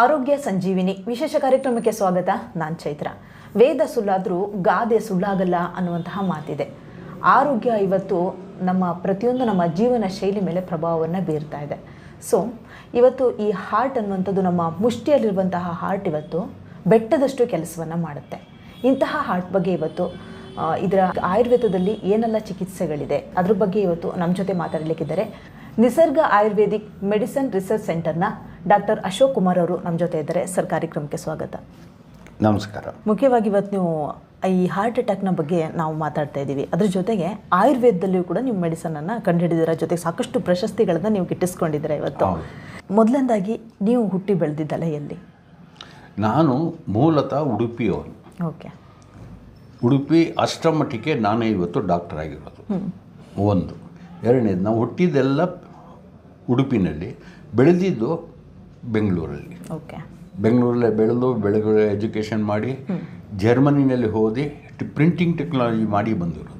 ಆರೋಗ್ಯ ಸಂಜೀವಿನಿ ವಿಶೇಷ ಕಾರ್ಯಕ್ರಮಕ್ಕೆ ಸ್ವಾಗತ. ನಾನು ಚೈತ್ರ. ವೇದ ಸುಳ್ಳಾದರೂ ಗಾದೆ ಸುಳ್ಳಾಗಲ್ಲ ಅನ್ನುವಂತಹ ಮಾತಿದೆ. ಆರೋಗ್ಯ ಇವತ್ತು ನಮ್ಮ ಪ್ರತಿಯೊಂದು ನಮ್ಮ ಜೀವನ ಶೈಲಿ ಮೇಲೆ ಪ್ರಭಾವವನ್ನು ಬೀರ್ತಾ ಇದೆ. ಸೊ ಇವತ್ತು ಈ ಹಾರ್ಟ್ ಅನ್ನುವಂಥದ್ದು ನಮ್ಮ ಮುಷ್ಟಿಯಲ್ಲಿರುವಂತಹ ಹಾರ್ಟ್ ಇವತ್ತು ಬೆಟ್ಟದಷ್ಟು ಕೆಲಸವನ್ನು ಮಾಡುತ್ತೆ. ಇಂತಹ ಹಾರ್ಟ್ ಬಗ್ಗೆ ಇವತ್ತು ಇದರ ಆಯುರ್ವೇದದಲ್ಲಿ ಏನೆಲ್ಲ ಚಿಕಿತ್ಸೆಗಳಿದೆ, ಅದ್ರ ಬಗ್ಗೆ ಇವತ್ತು ನಮ್ಮ ಜೊತೆ ಮಾತಾಡಲಿಕ್ಕಿದ್ದಾರೆ. ನಿಸರ್ಗ ಆಯುರ್ವೇದಿಕ್ ಮೆಡಿಸನ್ ರಿಸರ್ಚ್ ಸೆಂಟರ್ನ ಡಾಕ್ಟರ್ ಅಶೋಕ್ ಕುಮಾರ್ ಅವರು ನಮ್ಮ ಜೊತೆ ಇದ್ದಾರೆ. ಸರ್ ಕಾರ್ಯಕ್ರಮಕ್ಕೆ ಸ್ವಾಗತ. ನಮಸ್ಕಾರ. ಮುಖ್ಯವಾಗಿ ಇವತ್ತು ನೀವು ಈ ಹಾರ್ಟ್ ಅಟ್ಯಾಕ್ನ ಬಗ್ಗೆ ನಾವು ಮಾತಾಡ್ತಾ ಇದ್ದೀವಿ. ಅದ್ರ ಜೊತೆಗೆ ಆಯುರ್ವೇದದಲ್ಲಿಯೂ ಕೂಡ ನೀವು ಮೆಡಿಸನನ್ನು ಕಂಡುಹಿಡಿದಿರ ಜೊತೆಗೆ ಸಾಕಷ್ಟು ಪ್ರಶಸ್ತಿಗಳನ್ನು ನೀವು ಗಿಟ್ಟಿಸ್ಕೊಂಡಿದ್ದೀರಾ ಇವತ್ತು. ಮೊದಲನೇದಾಗಿ ನೀವು ಹುಟ್ಟಿ ಬೆಳೆದಿದ್ದಲ್ಲ ಎಲ್ಲಿ ನಾನು ಮೂಲತಃ ಉಡುಪಿಯವನು. ಓಕೆ. ಉಡುಪಿ ಅಷ್ಟಮಟ್ಟಿಗೆ ನಾನೇ ಇವತ್ತು ಡಾಕ್ಟರ್ ಆಗಿರೋದು. ಒಂದು. ಎರಡನೇದು ನಾವು ಹುಟ್ಟಿದ್ದೆಲ್ಲ ಉಡುಪಿನಲ್ಲಿ ಬೆಳೆದಿದ್ದು ಬೆಂಗಳೂರಲ್ಲಿ. ಓಕೆ. ಬೆಂಗಳೂರಲ್ಲೇ ಬೆಳೆದು ಬೆಳಗ್ಗೆ ಎಜುಕೇಷನ್ ಮಾಡಿ ಜರ್ಮನಿನಲ್ಲಿ ಹೋದಿ ಪ್ರಿಂಟಿಂಗ್ ಟೆಕ್ನಾಲಜಿ ಮಾಡಿ ಬಂದಿರೋದು.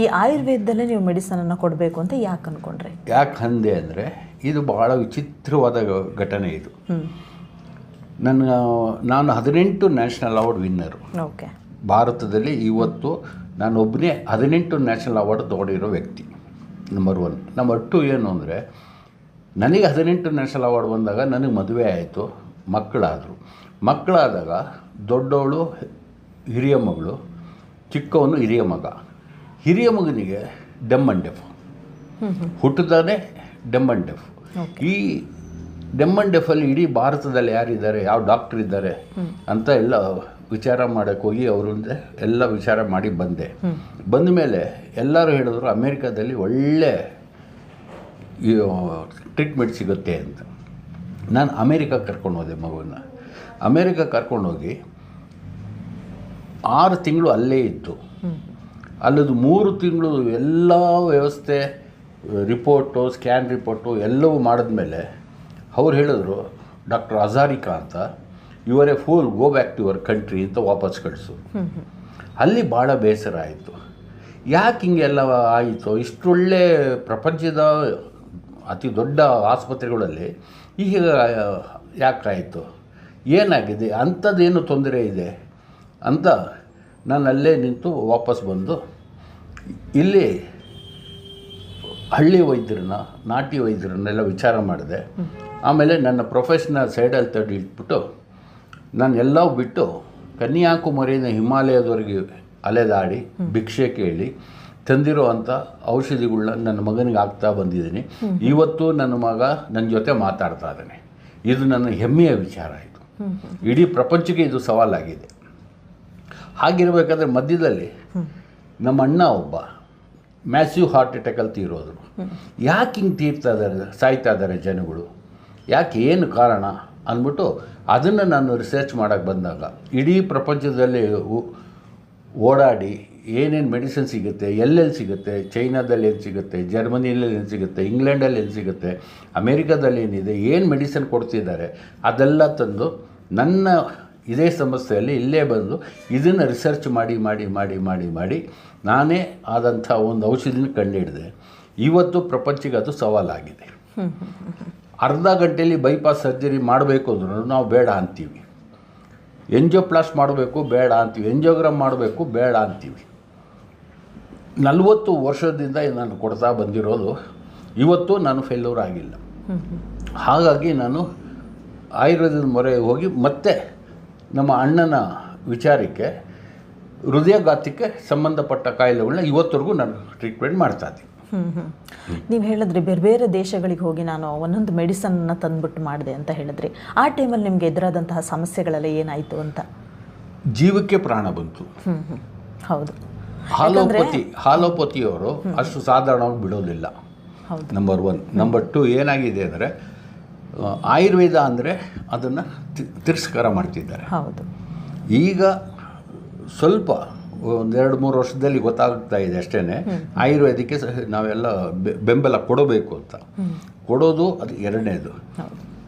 ಈ ಆಯುರ್ವೇದದಲ್ಲೇ ನೀವು ಮೆಡಿಸನನ್ನು ಕೊಡಬೇಕು ಅಂತ ಯಾಕೆ ಅನ್ಕೊಂಡ್ರಿ? ಯಾಕೆ ಅಂದೆ ಅಂದರೆ ಇದು ಬಹಳ ವಿಚಿತ್ರವಾದ ಘಟನೆ ಇದು. ನನ್ನ ನಾನು ಹದಿನೆಂಟು ನ್ಯಾಷನಲ್ ಅವಾರ್ಡ್ ವಿನ್ನರು ಓಕೆ. ಭಾರತದಲ್ಲಿ ಇವತ್ತು ನಾನು ಒಬ್ಬನೇ ಹದಿನೆಂಟು ನ್ಯಾಷನಲ್ ಅವಾರ್ಡ್ ತೊಗೊಂಡಿರೋ ವ್ಯಕ್ತಿ. ನಂಬರ್ ಒನ್ ನಂಬರ್ ಟು ಏನು ಅಂದರೆ ನನಗೆ ಹದಿನೆಂಟು ನ್ಯಾಷನಲ್ ಅವಾರ್ಡ್ ಬಂದಾಗ ನನಗೆ ಮದುವೆ ಆಯಿತು ಮಕ್ಕಳಾದರು. ಮಕ್ಕಳಾದಾಗ ದೊಡ್ಡವಳು ಹಿರಿಯ ಮಗಳು ಚಿಕ್ಕವನು ಹಿರಿಯ ಮಗ. ಹಿರಿಯ ಮಗನಿಗೆ ಡೆಮ್ ಅಂಡ್ ಡೆಫ್ ಹುಟ್ಟಿದಾನೆ ಡೆಮ್ ಅಂಡ್ ಡೆಫ್ ಈ ಡೆಮ್ ಅಂಡ್ ಡೆಫಲ್ಲಿ ಇಡೀ ಭಾರತದಲ್ಲಿ ಯಾರಿದ್ದಾರೆ ಯಾವ ಡಾಕ್ಟ್ರ್ ಇದ್ದಾರೆ ಅಂತ ಎಲ್ಲ ವಿಚಾರ ಮಾಡೋಕ್ಕೆ ಹೋಗಿ ಅವರಿಂದ ಎಲ್ಲ ವಿಚಾರ ಮಾಡಿ ಬಂದೆ. ಬಂದ ಮೇಲೆ ಎಲ್ಲರೂ ಹೇಳಿದ್ರು, ಅಮೇರಿಕಾದಲ್ಲಿ ಒಳ್ಳೆ ಟ್ರೀಟ್ಮೆಂಟ್ ಸಿಗುತ್ತೆ ಅಂತ. ನಾನು ಅಮೇರಿಕಾ ಕರ್ಕೊಂಡು ಹೋದೆ ಮಗುವನ್ನ ಅಮೇರಿಕಾ ಕರ್ಕೊಂಡೋಗಿ ಆರು ತಿಂಗಳು ಅಲ್ಲೇ ಇತ್ತು ಅಲ್ಲದು ಮೂರು ತಿಂಗಳು ಎಲ್ಲ ವ್ಯವಸ್ಥೆ, ರಿಪೋರ್ಟು, ಸ್ಕ್ಯಾನ್ ರಿಪೋರ್ಟು ಎಲ್ಲವೂ ಮಾಡಿದ್ಮೇಲೆ ಅವ್ರು ಹೇಳಿದ್ರು, ಡಾಕ್ಟರ್ ಅಜಾರಿಕಾ ಅಂತ ಇವರೇ fool go back to your country ಅಂತ ವಾಪಸ್ ಕಳಿಸು. ಅಲ್ಲಿ ಭಾಳ ಬೇಸರ ಆಯಿತು. ಯಾಕೆ ಹಿಂಗೆಲ್ಲ ಆಯಿತು? ಇಷ್ಟೊಳ್ಳೆ ಪ್ರಪಂಚದ ಅತಿ ದೊಡ್ಡ ಆಸ್ಪತ್ರೆಗಳಲ್ಲಿ ಈಗ ಯಾಕಾಯಿತು ಏನಾಗಿದೆ? ಅಂಥದ್ದೇನು ತೊಂದರೆ ಇದೆ? ಅಂತ ನಾನು ಅಲ್ಲೇ ನಿಂತು ವಾಪಸ್ ಬಂದು, ಇಲ್ಲಿ ಹಳ್ಳಿ ವೈದ್ಯರನ್ನ, ನಾಟಿ ವೈದ್ಯರನ್ನೆಲ್ಲ ವಿಚಾರ ಮಾಡಿದೆ. ಆಮೇಲೆ ನನ್ನ ಪ್ರೊಫೆಷನಲ್ ಸೈಡಲ್ಲಿ ತಡಿ ಇಟ್ಬಿಟ್ಟು ನಾನು ಎಲ್ಲವೂ ಬಿಟ್ಟು ಕನ್ಯಾಕುಮಾರಿಯಿಂದ ಹಿಮಾಲಯದವರೆಗೆ ಅಲೆದಾಡಿ ಭಿಕ್ಷೆ ಕೇಳಿ ತಂದಿರೋ ಅಂಥ ಔಷಧಿಗಳನ್ನ ನನ್ನ ಮಗನಿಗೆ ಆಗ್ತಾ ಬಂದಿದ್ದೀನಿ. ಇವತ್ತು ನನ್ನ ಮಗ ನನ್ನ ಜೊತೆ ಮಾತಾಡ್ತಾ ಇದ್ದಾನೆ. ಇದು ನನ್ನ ಹೆಮ್ಮೆಯ ವಿಚಾರ ಇದು. ಇಡೀ ಪ್ರಪಂಚಕ್ಕೆ ಇದು ಸವಾಲಾಗಿದೆ. ಹಾಗಿರಬೇಕಾದ್ರೆ ಮಧ್ಯದಲ್ಲಿ ನಮ್ಮ ಅಣ್ಣ ಒಬ್ಬ ಮ್ಯಾಸಿವ್ ಹಾರ್ಟ್ ಅಟ್ಯಾಕಲ್ಲಿ ತೀರೋದ್ರು. ಯಾಕೆ ಹಿಂಗೆ ತೀರ್ತಾ ಇದ್ದಾರೆ ಸಾಯ್ತಾ ಇದ್ದಾರೆ ಜನಗಳು? ಯಾಕೆ ಏನು ಕಾರಣ? ಅಂದ್ಬಿಟ್ಟು ಅದನ್ನು ನಾನು ರಿಸರ್ಚ್ ಮಾಡೋಕ್ಕೆ ಬಂದಾಗ, ಇಡೀ ಪ್ರಪಂಚದಲ್ಲಿ ಓಡಾಡಿ ಏನೇನು ಮೆಡಿಸಿನ್ ಸಿಗುತ್ತೆ, ಎಲ್ಲೆಲ್ಲಿ ಸಿಗುತ್ತೆ, ಚೈನಾದಲ್ಲಿ ಏನು ಸಿಗುತ್ತೆ, ಜರ್ಮನಿಯಲ್ಲಿ ಏನು ಸಿಗುತ್ತೆ, ಇಂಗ್ಲೆಂಡಲ್ಲಿ ಏನು ಸಿಗುತ್ತೆ, ಅಮೇರಿಕಾದಲ್ಲಿ ಏನಿದೆ, ಏನು ಮೆಡಿಸಿನ್ ಕೊಡ್ತಿದ್ದಾರೆ, ಅದೆಲ್ಲ ತಂದು ನನ್ನ ಇದೇ ಸಮಸ್ಯೆಯಲ್ಲಿ ಇಲ್ಲೇ ಬಂದು ಇದನ್ನು ರಿಸರ್ಚ್ ಮಾಡಿ ಮಾಡಿ ಮಾಡಿ ಮಾಡಿ ಮಾಡಿ ನಾನೇ ಆದಂಥ ಒಂದು ಔಷಧಿನ ಕಂಡುಹಿಡಿದೆ ಇವತ್ತು ಪ್ರಪಂಚಕ್ಕೆ ಅದು ಸವಾಲಾಗಿದೆ. ಅರ್ಧ ಗಂಟೆಯಲ್ಲಿ ಬೈಪಾಸ್ ಸರ್ಜರಿ ಮಾಡಬೇಕು ಅಂದ್ರೂ ನಾವು ಬೇಡ ಅಂತೀವಿ. ಎಂಜೋಪ್ಲಾಸ್ಟ್ ಮಾಡಬೇಕು, ಬೇಡ ಅಂತೀವಿ. ಎಂಜಿಯೋಗ್ರಾಮ್ ಮಾಡಬೇಕು, ಬೇಡ ಅಂತೀವಿ. ನಲವತ್ತು ವರ್ಷದಿಂದ ನಾನು ಕೊಡ್ತಾ ಬಂದಿರೋದು. ಇವತ್ತು ನಾನು ಫೇಲ್ಯೂರ್ ಆಗಿಲ್ಲ. ಹಾಗಾಗಿ ನಾನು ಆಯುರ್ವೇದದ ಮೊರೆ ಹೋಗಿ ಮತ್ತೆ ನಮ್ಮ ಅಣ್ಣನ ವಿಚಾರಕ್ಕೆ, ಹೃದಯಘಾತಕ್ಕೆ ಸಂಬಂಧಪಟ್ಟ ಕಾಯಿಲೆಗಳನ್ನ ಇವತ್ತರೆಗೂ ನಾನು ಟ್ರೀಟ್ಮೆಂಟ್ ಮಾಡ್ತಾ ಇದ್ದೀನಿ. ನೀವು ಹೇಳಿದ್ರಿ ಬೇರೆ ಬೇರೆ ದೇಶಗಳಿಗೆ ಹೋಗಿ ನಾನು ಒಂದೊಂದು ಮೆಡಿಸನ್ನ ತಂದ್ಬಿಟ್ಟು ಮಾಡಿದೆ ಅಂತ ಹೇಳಿದ್ರಿ. ಆ ಟೈಮಲ್ಲಿ ನಿಮ್ಗೆ ಎದುರಾದಂತಹ ಸಮಸ್ಯೆಗಳೆಲ್ಲ ಏನಾಯಿತು ಅಂತ? ಜೀವಕ್ಕೆ ಪ್ರಾಣ ಬಂತು. ಹೌದು. ಹಾಲೋಪತಿ ಹಾಲೋಪತಿಯವರು ಅಷ್ಟು ಸಾಧಾರಣವಾಗಿ ಬಿಡೋದಿಲ್ಲ. ಹೌದು. ನಂಬರ್ ಒನ್ ನಂಬರ್ ಟು ಏನಾಗಿದೆ ಅಂದರೆ ಆಯುರ್ವೇದ ಅಂದರೆ ಅದನ್ನು ತಿರಸ್ಕಾರ ಮಾಡ್ತಿದ್ದಾರೆ. ಹೌದು. ಈಗ ಸ್ವಲ್ಪ ಒಂದೆರಡು ಮೂರು ವರ್ಷದಲ್ಲಿ ಗೊತ್ತಾಗ್ತಾ ಇದೆ ಅಷ್ಟೇ ಆಯುರ್ವೇದಕ್ಕೆ ನಾವೆಲ್ಲ ಬೆಂಬಲ ಕೊಡಬೇಕು ಅಂತ. ಕೊಡೋದು ಅದು ಎರಡನೇದು.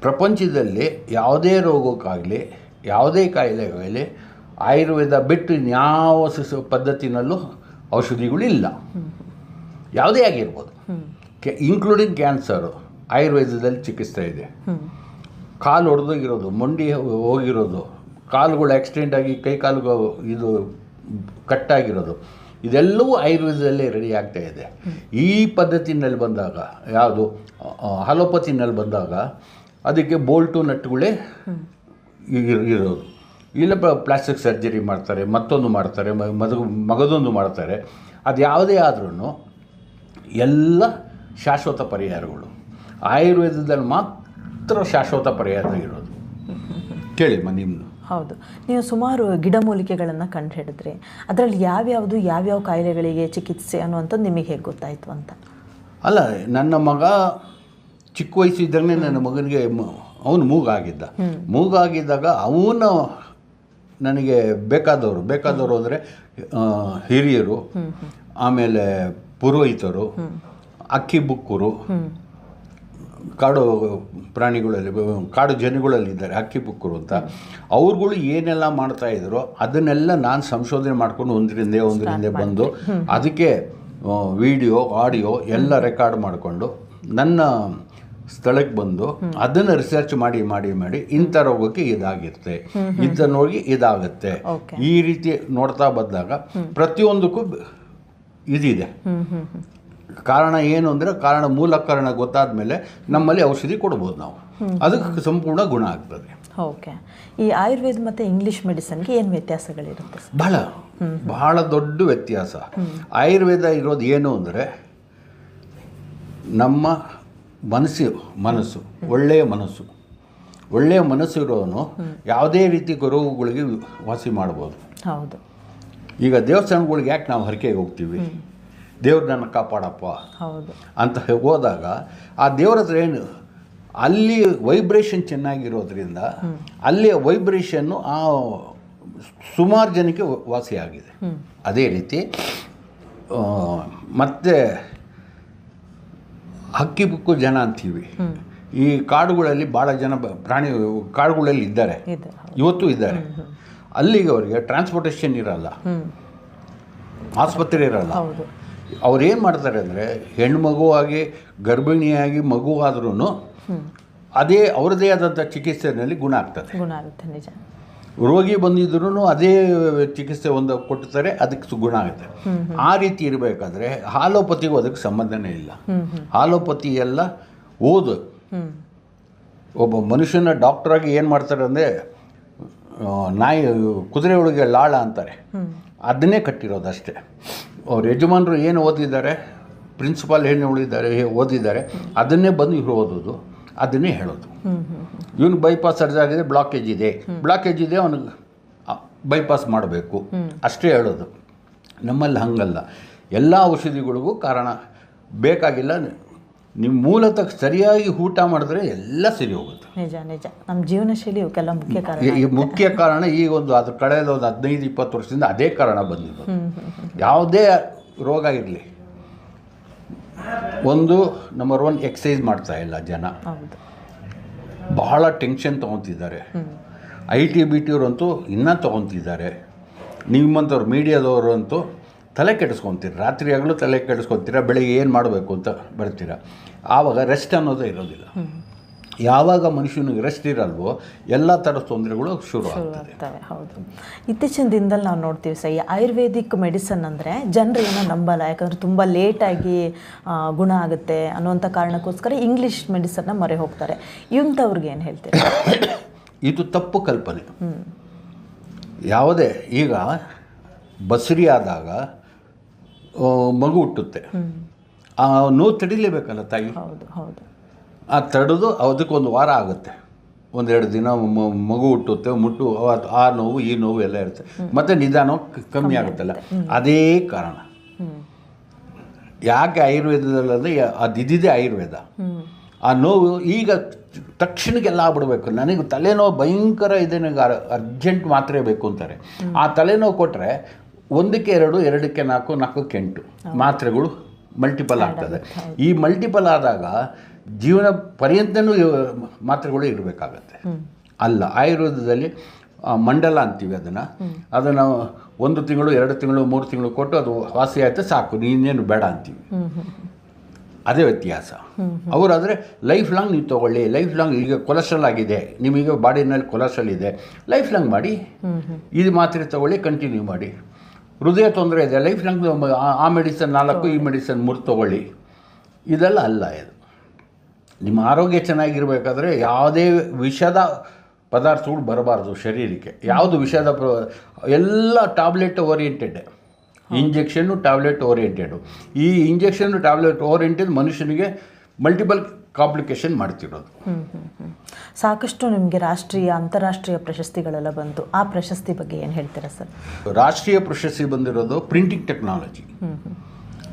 ಪ್ರಪಂಚದಲ್ಲಿ ಯಾವುದೇ ರೋಗಕ್ಕಾಗಲಿ ಯಾವುದೇ ಕಾಯಿಲೆಗಾಗಲಿ ಆಯುರ್ವೇದ ಬಿಟ್ಟು ಇನ್ಯಾವ ಸ- ಪದ್ಧತಿನಲ್ಲೂ ಔಷಧಿಗಳಿಲ್ಲ ಯಾವುದೇ ಆಗಿರ್ಬೋದು. ಕೆ ಇನ್ಕ್ಲೂಡಿಂಗ್ ಕ್ಯಾನ್ಸರು ಆಯುರ್ವೇದದಲ್ಲಿ ಚಿಕಿತ್ಸೆ ಇದೆ. ಕಾಲು ಹೊಡೆದೋಗಿರೋದು ಮೊಂಡಿ ಹೋಗಿರೋದು ಕಾಲುಗಳು ಆಕ್ಸಿಡೆಂಟ್ ಆಗಿ ಕೈ ಕಾಲು ಇದು ಕಟ್ಟಾಗಿರೋದು. ಇದೆಲ್ಲವೂ ಆಯುರ್ವೇದದಲ್ಲೇ ರೆಡಿ ಆಗ್ತಾ ಇದೆ. ಈ ಪದ್ಧತಿನಲ್ಲಿ ಬಂದಾಗ, ಯಾವುದು? ಹಲೋಪತಿನಲ್ಲಿ ಬಂದಾಗ, ಅದಕ್ಕೆ ಬೋಲ್ಟು ನಟ್ಗಳೇ ಇರೋದು. ಇಲ್ಲ ಪ್ಲಾಸ್ಟಿಕ್ ಸರ್ಜರಿ ಮಾಡ್ತಾರೆ, ಮತ್ತೊಂದು ಮಾಡ್ತಾರೆ, ಮ- ಮಗು ಮಗದೊಂದು ಮಾಡ್ತಾರೆ. ಅದು ಯಾವುದೇ ಆದ್ರೂ ಎಲ್ಲ ಶಾಶ್ವತ ಪರಿಹಾರಗಳು. ಆಯುರ್ವೇದದಲ್ಲಿ ಮಾತ್ರ ಶಾಶ್ವತ ಪರಿಹಾರ ಇರೋದು ಕೇಳಿಮ್ಮ ನಿಮ್ಮದು ಹೌದು. ನೀವು ಸುಮಾರು ಗಿಡಮೂಲಿಕೆಗಳನ್ನು ಕಂಡು ಹಿಡಿದ್ರಿ ಅದರಲ್ಲಿ ಯಾವ್ಯಾವುದು ಯಾವ್ಯಾವ ಕಾಯಿಲೆಗಳಿಗೆ ಚಿಕಿತ್ಸೆ ಅನ್ನುವಂಥದ್ದು ನಿಮಗೆ ಹೇಗೆ ಗೊತ್ತಾಯಿತು ಅಂತ? ಅಲ್ಲ ನನ್ನ ಮಗ ಚಿಕ್ಕ ವಯಸ್ಸಿದ್ದಾಗಲೇ ನನ್ನ ಮಗನಿಗೆ ಅವನು ಮೂಗಾಗಿದ್ದ. ಮೂಗಾಗಿದ್ದಾಗ ಅವನು ನನಗೆ ಬೇಕಾದವರು ಬೇಕಾದವರು ಅಂದರೆ ಹಿರಿಯರು ಆಮೇಲೆ ಪುರೋಹಿತರು ಅಕ್ಕಿ ಬುಕ್ಕರು ಕಾಡು ಪ್ರಾಣಿಗಳಲ್ಲಿ ಕಾಡು ಜನಗಳಲ್ಲಿದ್ದಾರೆ ಹಕ್ಕಿ ಬುಕ್ಕರು ಅಂತ. ಅವ್ರುಗಳು ಏನೆಲ್ಲ ಮಾಡ್ತಾ ಇದ್ರು ಅದನ್ನೆಲ್ಲ ನಾನು ಸಂಶೋಧನೆ ಮಾಡ್ಕೊಂಡು ಒಂದರಿಂದ ಒಂದರಿಂದ ಬಂದು ಅದಕ್ಕೆ ವಿಡಿಯೋ ಆಡಿಯೋ ಎಲ್ಲ ರೆಕಾರ್ಡ್ ಮಾಡಿಕೊಂಡು ನನ್ನ ಸ್ಥಳಕ್ಕೆ ಬಂದು ಅದನ್ನು ರಿಸರ್ಚ್ ಮಾಡಿ ಮಾಡಿ ಮಾಡಿ ಇಂಥ ರೋಗಕ್ಕೆ ಇದಾಗಿರುತ್ತೆ. ಇಂಥ ಹೋಗಿ ಇದಾಗುತ್ತೆ. ಈ ರೀತಿ ನೋಡ್ತಾ ಬಂದಾಗ ಪ್ರತಿಯೊಂದಕ್ಕೂ ಇದಿದೆ. ಕಾರಣ ಏನು ಅಂದರೆ ಕಾರಣ ಮೂಲ ಕಾರಣ ಗೊತ್ತಾದ ಮೇಲೆ ನಮ್ಮಲ್ಲಿ ಔಷಧಿ ಕೊಡ್ಬೋದು ನಾವು. ಅದಕ್ಕೆ ಸಂಪೂರ್ಣ ಗುಣ ಆಗ್ತದೆ. ಓಕೆ. ಈ ಆಯುರ್ವೇದ ಮತ್ತು ಇಂಗ್ಲೀಷ್ ಮೆಡಿಸನ್ಗೆ ಏನು ವ್ಯತ್ಯಾಸಗಳಿರುತ್ತೆ ಬಹಳ ಬಹಳ ದೊಡ್ಡ ವ್ಯತ್ಯಾಸ. ಆಯುರ್ವೇದ ಇರೋದು ಏನು ಅಂದರೆ ನಮ್ಮ ಮನಸ್ಸು ಮನಸ್ಸು ಒಳ್ಳೆಯ ಮನಸ್ಸು. ಒಳ್ಳೆಯ ಮನಸ್ಸು ಇರೋನು ಯಾವುದೇ ರೀತಿ ರೋಗಗಳಿಗೆ ವಾಸಿ ಮಾಡ್ಬೋದು. ಹೌದು. ಈಗ ದೇವಸ್ಥಾನಗಳಿಗೆ ಯಾಕೆ ನಾವು ಹರಕೆಗೆ ಹೋಗ್ತೀವಿ? ದೇವ್ರು ನನ್ನ ಕಾಪಾಡಪ್ಪ ಅಂತ ಹೋದಾಗ ಆ ದೇವ್ರ ಹತ್ರ ಏನು ಅಲ್ಲಿ ವೈಬ್ರೇಷನ್ ಚೆನ್ನಾಗಿರೋದ್ರಿಂದ ಅಲ್ಲಿಯ ವೈಬ್ರೇಷನ್ನು ಆ ಸುಮಾರು ಜನಕ್ಕೆ ವಾಸಿಯಾಗಿದೆ ಅದೇ ರೀತಿ ಮತ್ತೆ ಹಕ್ಕಿ ಬುಕ್ಕು ಜನ ಅಂತೀವಿ. ಈ ಕಾಡುಗಳಲ್ಲಿ ಭಾಳ ಜನ ಪ್ರಾಣಿ ಕಾಡುಗಳಲ್ಲಿ ಇದ್ದಾರೆ. ಇವತ್ತು ಇದ್ದಾರೆ. ಅಲ್ಲಿಗೆ ಅವರಿಗೆ ಟ್ರಾನ್ಸ್ಪೋರ್ಟೇಷನ್ ಇರಲ್ಲ. ಆಸ್ಪತ್ರೆ ಇರಲ್ಲ. ಹೌದು ಅವ್ರು ಏನು ಮಾಡ್ತಾರೆ ಅಂದರೆ ಹೆಣ್ಣು ಮಗುವಾಗಿ ಗರ್ಭಿಣಿಯಾಗಿ ಮಗು ಆದ್ರೂ ಅದೇ ಅವರದೇ ಆದಂಥ ಚಿಕಿತ್ಸೆಯಲ್ಲಿ ಗುಣ ಆಗ್ತದೆ. ಗುಣ ಆಗುತ್ತೆ ನಿಜ. ರೋಗಿ ಬಂದಿದ್ರು ಅದೇ ಚಿಕಿತ್ಸೆ ಒಂದು ಕೊಡ್ತಾರೆ ಅದಕ್ಕೆ ಗುಣ ಆಗುತ್ತೆ. ಆ ರೀತಿ ಇರಬೇಕಾದ್ರೆ ಹಾಲೋಪತಿಗೂ ಅದಕ್ಕೆ ಸಂಬಂಧನೇ ಇಲ್ಲ. ಹಾಲೋಪತಿ ಎಲ್ಲ ಓದು. ಒಬ್ಬ ಮನುಷ್ಯನ ಡಾಕ್ಟ್ರಾಗಿ ಏನು ಮಾಡ್ತಾರೆ ಅಂದರೆ ನಾಯಿ ಕುದುರೆ ಒಳಗೆ ಲಾಳ ಅಂತಾರೆ. ಅದನ್ನೇ ಕಟ್ಟಿರೋದು ಅಷ್ಟೇ ಅವ್ರ ಯಜಮಾನರು ಏನು ಓದಿದ್ದಾರೆ? ಪ್ರಿನ್ಸಿಪಾಲ್ ಏನು ಉಳಿದಿದ್ದಾರೆ ಓದಿದ್ದಾರೆ. ಅದನ್ನೇ ಬಂದು ಇವರು ಓದೋದು. ಅದನ್ನೇ ಹೇಳೋದು. ಇವನು ಬೈಪಾಸ್ ಸರ್ಜ್ ಆಗಿದೆ ಬ್ಲಾಕೇಜ್ ಇದೆ. ಬ್ಲಾಕೇಜ್ ಇದೆ ಅವನಿಗೆ ಬೈಪಾಸ್ ಮಾಡಬೇಕು. ಅಷ್ಟೇ ಹೇಳೋದು. ನಮ್ಮಲ್ಲಿ ಹಂಗಲ್ಲ. ಎಲ್ಲ ಔಷಧಿಗಳಿಗೂ ಕಾರಣ ಬೇಕಾಗಿಲ್ಲ. ನಿಮ್ಮ ಮೂಲತಃ ಸರಿಯಾಗಿ ಊಟ ಮಾಡಿದ್ರೆ ಎಲ್ಲ ಸರಿ ಹೋಗುತ್ತೆ. ನಿಜ ನಿಜ. ನಮ್ಮ ಜೀವನ ಶೈಲಿ ಇವಕ್ಕೆಲ್ಲ ಮುಖ್ಯ ಕಾರಣ ಈ- ಮುಖ್ಯ ಕಾರಣ ಈ ಒಂದು ಅದು ಕಳೆದ ಒಂದು ಹದಿನೈದು ಇಪ್ಪತ್ತು ವರ್ಷದಿಂದ ಅದೇ ಕಾರಣ ಬಂದಿದ್ದು. ಯಾವುದೇ ರೋಗ ಇರಲಿ. ಒಂದು ನಂಬರ್ ಒನ್ ಎಕ್ಸಸೈಸ್ ಮಾಡ್ತಾ ಇಲ್ಲ ಜನ. ಬಹಳ ಟೆನ್ಷನ್ ತೊಗೊತಿದ್ದಾರೆ. ಐ ಟಿ ಬಿ ಟಿಯವರಂತೂ ಇನ್ನೂ ತೊಗೊತಿದ್ದಾರೆ. ನಿಮ್ಮಂಥವ್ರು ಮೀಡಿಯಾದವರು ಅಂತೂ ತಲೆ ಕೆಡಿಸ್ಕೊತೀರ ರಾತ್ರಿ ಆಗಲೂ ತಲೆ ಕೆಡಿಸ್ಕೊತೀರ ಬೆಳಿಗ್ಗೆ ಏನು ಮಾಡಬೇಕು ಅಂತ ಬರ್ತೀರ. ಆವಾಗ ರೆಸ್ಟ್ ಅನ್ನೋದೇ ಇರೋದಿಲ್ಲ. ಯಾವಾಗ ಮನುಷ್ಯನಿಗೆ ರೆಸ್ಟ್ ಇರಲ್ವೋ ಎಲ್ಲ ಥರದ ತೊಂದರೆಗಳು ಶುರು ಆಗ್ತವೆ ಹೌದು. ಇತ್ತೀಚಿನ ದಿನದಲ್ಲಿ ನಾವು ನೋಡ್ತೀವಿ ಸರ್ ಈ ಆಯುರ್ವೇದಿಕ್ ಮೆಡಿಸನ್ ಅಂದರೆ ಜನರು ಏನೋ ನಂಬಲ್ಲ ಯಾಕಂದ್ರೆ ತುಂಬ ಲೇಟಾಗಿ ಗುಣ ಆಗುತ್ತೆ ಅನ್ನುವಂಥ ಕಾರಣಕ್ಕೋಸ್ಕರ ಇಂಗ್ಲೀಷ್ ಮೆಡಿಸನ್ನ ಮೊರೆ ಹೋಗ್ತಾರೆ. ಇಂಥವ್ರಿಗೆ ಏನು ಹೇಳ್ತೀರಿ? ಇದು ತಪ್ಪು ಕಲ್ಪನೆ. ಯಾವುದೇ ಈಗ ಬಸರಿ ಆದಾಗ ಮಗು ಹುಟ್ಟುತ್ತೆ. ಆ ನೋವು ತಡಿಲೇಬೇಕಲ್ಲ ತಾಯಿ? ಹೌದು ಹೌದು. ಆ ತಡೆದು ಅದಕ್ಕೊಂದು ವಾರ ಆಗುತ್ತೆ. ಒಂದೆರಡು ದಿನ ಮಗು ಹುಟ್ಟುತ್ತೆ ಮುಟ್ಟು ಆ- ಆ ನೋವು ಈ ನೋವು ಎಲ್ಲ ಇರುತ್ತೆ. ಮತ್ತೆ ನಿಧಾನ ಕಮ್ಮಿ ಆಗುತ್ತಲ್ಲ? ಅದೇ ಕಾರಣ. ಯಾಕೆ ಆಯುರ್ವೇದದಲ್ಲಿ ಅದು ಆಯುರ್ವೇದ? ಆ ನೋವು ಈಗ ತಕ್ಷಣಕ್ಕೆಲ್ಲ ಆಗ್ಬಿಡ್ಬೇಕು. ನನಗೆ ತಲೆನೋವು ಭಯಂಕರ ಇದೆ ನನಗೆ ಅರ್ಜೆಂಟ್ ಮಾತ್ರೆ ಬೇಕು ಅಂತಾರೆ. ಆ ತಲೆನೋವು ಕೊಟ್ಟರೆ ಒಂದಕ್ಕೆ ಎರಡು ಎರಡಕ್ಕೆ ನಾಲ್ಕು ನಾಲ್ಕಕ್ಕೆ ಎಂಟು. ಮಾತ್ರೆಗಳು ಮಲ್ಟಿಪಲ್ ಆಗ್ತದೆ. ಈ ಮಲ್ಟಿಪಲ್ ಆದಾಗ ಜೀವನ ಪರ್ಯಂತನೂ ಮಾತ್ರೆಗಳು ಇರಬೇಕಾಗತ್ತೆ. ಅಲ್ಲ ಆಯುರ್ವೇದದಲ್ಲಿ ಮಂಡಲ ಅಂತೀವಿ ಅದನ್ನು. ಅದನ್ನು ಒಂದು ತಿಂಗಳು ಎರಡು ತಿಂಗಳು ಮೂರು ತಿಂಗಳು ಕೊಟ್ಟು ಅದು ವಾಸಿ ಆಯಿತು ಸಾಕು. ನೀನೇನು ಬೇಡ ಅಂತೀವಿ. ಅದೇ ವ್ಯತ್ಯಾಸ. ಅವರಾದರೆ ಲೈಫ್ ಲಾಂಗ್ ನೀವು ತೊಗೊಳ್ಳಿ ಲೈಫ್ ಲಾಂಗ್ ಈಗ ಕೊಲೆಸ್ಟ್ರಾಲ್ ಆಗಿದೆ. ನಿಮಗೆ ಬಾಡಿನಲ್ಲಿ ಕೊಲೆಸ್ಟ್ರಾಲ್ ಇದೆ. ಲೈಫ್ ಲಾಂಗ್ ಮಾಡಿ ಇದು ಮಾತ್ರೆ ತೊಗೊಳ್ಳಿ ಕಂಟಿನ್ಯೂ ಮಾಡಿ. ಹೃದಯ ತೊಂದರೆ ಇದೆ. ಲೈಫ್ ಲಾಂಗ್ ಆ ಮೆಡಿಸನ್ ನಾಲ್ಕು, ಈ ಮೆಡಿಸನ್ ಮೂರು ತೊಗೊಳ್ಳಿ. ಇದೆಲ್ಲ ಅಲ್ಲ ಇದು. ನಿಮ್ಮ ಆರೋಗ್ಯ ಚೆನ್ನಾಗಿರಬೇಕಾದ್ರೆ ಯಾವುದೇ ವಿಷದ ಪದಾರ್ಥಗಳು ಬರಬಾರ್ದು ಶರೀರಕ್ಕೆ. ಯಾವುದು ವಿಷದ ಪ್ರ ಎಲ್ಲ tablet oriented injection tablet oriented ಈ ಇಂಜೆಕ್ಷನ್ನು ಟ್ಯಾಬ್ಲೆಟ್ ಓರಿಯೆಂಟೆಡ್ ಮನುಷ್ಯನಿಗೆ ಮಲ್ಟಿಪಲ್ ಕಾಂಪ್ಲಿಕೇಶನ್ ಮಾಡ್ತಿರೋದು. ಸಾಕಷ್ಟು ನಿಮಗೆ ರಾಷ್ಟ್ರೀಯ ಅಂತಾರಾಷ್ಟ್ರೀಯ ಪ್ರಶಸ್ತಿಗಳೆಲ್ಲ ಬಂತು. ಆ ಪ್ರಶಸ್ತಿ ಬಗ್ಗೆ ಏನು ಹೇಳ್ತೀರಾ ಸರ್? ರಾಷ್ಟ್ರೀಯ ಪ್ರಶಸ್ತಿ ಬಂದಿರೋದು ಪ್ರಿಂಟಿಂಗ್ ಟೆಕ್ನಾಲಜಿ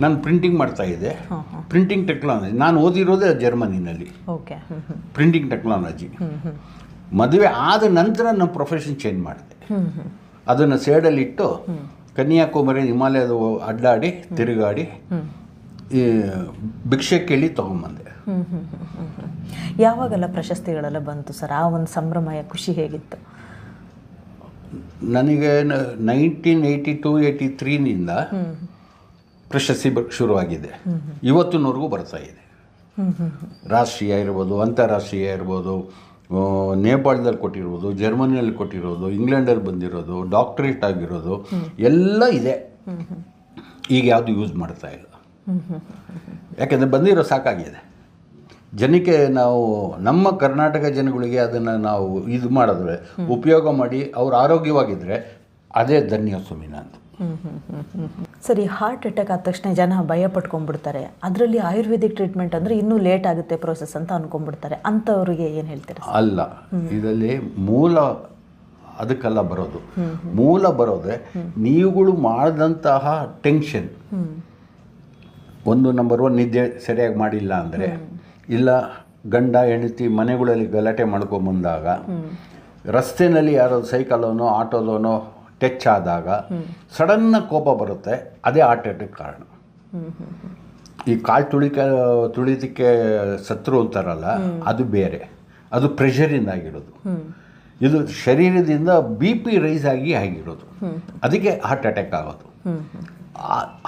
ನಾನು ಪ್ರಿಂಟಿಂಗ್ ಮಾಡ್ತಾ ಇದ್ದೆ. ಪ್ರಿಂಟಿಂಗ್ ಟೆಕ್ನಾಲಜಿ ನಾನು ಓದಿರೋದೇ ಜರ್ಮನಿನಲ್ಲಿ. ಓಕೆ. ಪ್ರಿಂಟಿಂಗ್ ಟೆಕ್ನಾಲಜಿ ಮದುವೆ ಆದ ನಂತರ ನಾನು ಪ್ರೊಫೆಷನ್ ಚೇಂಜ್ ಮಾಡಿದೆ. ಅದನ್ನು ಸೇಡಲ್ಲಿಟ್ಟು ಕನ್ಯಾಕುಮಾರಿ ಹಿಮಾಲಯದ ಅಡ್ಡಾಡಿ ತಿರುಗಾಡಿ ಈ ಭಿಕ್ಷೆ ಕೇಳಿ ತೊಗೊಂಬಂದೆ. ಯಾವಾಗೆಲ್ಲ ಪ್ರಶಸ್ತಿಗಳೆಲ್ಲ ಬಂತು ಸರ್? ಆ ಒಂದು ಸಂಭ್ರಮ ಖುಷಿ ಹೇಗಿತ್ತು? ನನಗೆ ನೈನ್ಟೀನ್ ಏಯ್ಟಿ ಟು ಏಯ್ಟಿ ತ್ರೀನಿಂದ ಪ್ರಶಸ್ತಿ ಬ ಶುರುವಾಗಿದೆ. ಇವತ್ತಿನವರೆಗೂ ಬರ್ತಾ ಇದೆ. ರಾಷ್ಟ್ರೀಯ ಇರ್ಬೋದು ಅಂತಾರಾಷ್ಟ್ರೀಯ ಇರ್ಬೋದು ನೇಪಾಳದಲ್ಲಿ ಕೊಟ್ಟಿರೋದು ಜರ್ಮನಿಯಲ್ಲಿ ಕೊಟ್ಟಿರೋದು ಇಂಗ್ಲೆಂಡಲ್ಲಿ ಬಂದಿರೋದು ಡಾಕ್ಟ್ರೇಟ್ ಆಗಿರೋದು ಎಲ್ಲ ಇದೆ. ಈಗ ಯಾವುದು ಯೂಸ್ ಮಾಡ್ತಾ ಇಲ್ಲ. ಯಾಕೆಂದರೆ ಬಂದಿರೋ ಸಾಕಾಗಿದೆ. ಜನಕ್ಕೆ ನಾವು ನಮ್ಮ ಕರ್ನಾಟಕ ಜನಗಳಿಗೆ ಅದನ್ನು ನಾವು ಇದು ಮಾಡಿದ್ರೆ ಉಪಯೋಗ ಮಾಡಿ ಅವ್ರು ಆರೋಗ್ಯವಾಗಿದ್ದರೆ ಅದೇ ಧನ್ಯ ಸುಮಿನ ಅಂತ. ಸರಿ ಹಾರ್ಟ್ ಅಟ್ಯಾಕ್ ಆದ ತಕ್ಷಣ ಜನ ಭಯ ಪಟ್ಕೊಂಡ್ಬಿಡ್ತಾರೆ ಅದರಲ್ಲಿ ಆಯುರ್ವೇದಿಕ್ ಟ್ರೀಟ್ಮೆಂಟ್ ಅಂದರೆ ಇನ್ನೂ ಲೇಟ್ ಆಗುತ್ತೆ ಪ್ರೋಸೆಸ್ ಅಂತ ಅನ್ಕೊಂಡ್ಬಿಡ್ತಾರೆ. ಅಂಥವ್ರಿಗೆ ಏನು ಹೇಳ್ತೀರಾ ಅಲ್ಲ ಇದರಲ್ಲಿ ಮೂಲ ಅದಕ್ಕೆಲ್ಲ ಬರೋದು. ಮೂಲ ಬರೋದೆ ನೀವುಗಳು ಮಾಡಿದಂತಹ ಟೆನ್ಷನ್ ಒಂದು ನಂಬರ್ ಒನ್ ನಿದ್ದೆ ಸರಿಯಾಗಿ ಮಾಡಿಲ್ಲ ಅಂದರೆ ಇಲ್ಲ ಗಂಡ, ಹೆಂಡತಿ ಮನೆಗಳಲ್ಲಿ ಗಲಾಟೆ ಮಾಡ್ಕೊಂಬಂದಾಗ ರಸ್ತೆನಲ್ಲಿ ಯಾರೋ ಸೈಕಲೋನೋ, ಆಟೋದೋನೋ ಟಚ್ ಆದಾಗ ಸಡನ್ನ ಕೋಪ ಬರುತ್ತೆ ಅದೇ ಹಾರ್ಟ್ ಅಟ್ಯಾಕ್ ಕಾರಣ. ಈ ಕಾಲು ತುಳಿಕ, ತುಳಿದಕ್ಕೆ ಸತ್ರು ಅಂತಾರಲ್ಲ, ಅದು ಬೇರೆ ಅದು ಪ್ರೆಷರಿಂದ ಆಗಿರೋದು ಇದು ಶರೀರದಿಂದ ಬಿ ಪಿ ರೈಸ್ ಆಗಿ ಆಗಿರೋದು ಅದಕ್ಕೆ ಹಾರ್ಟ್ ಅಟ್ಯಾಕ್ ಆಗೋದು.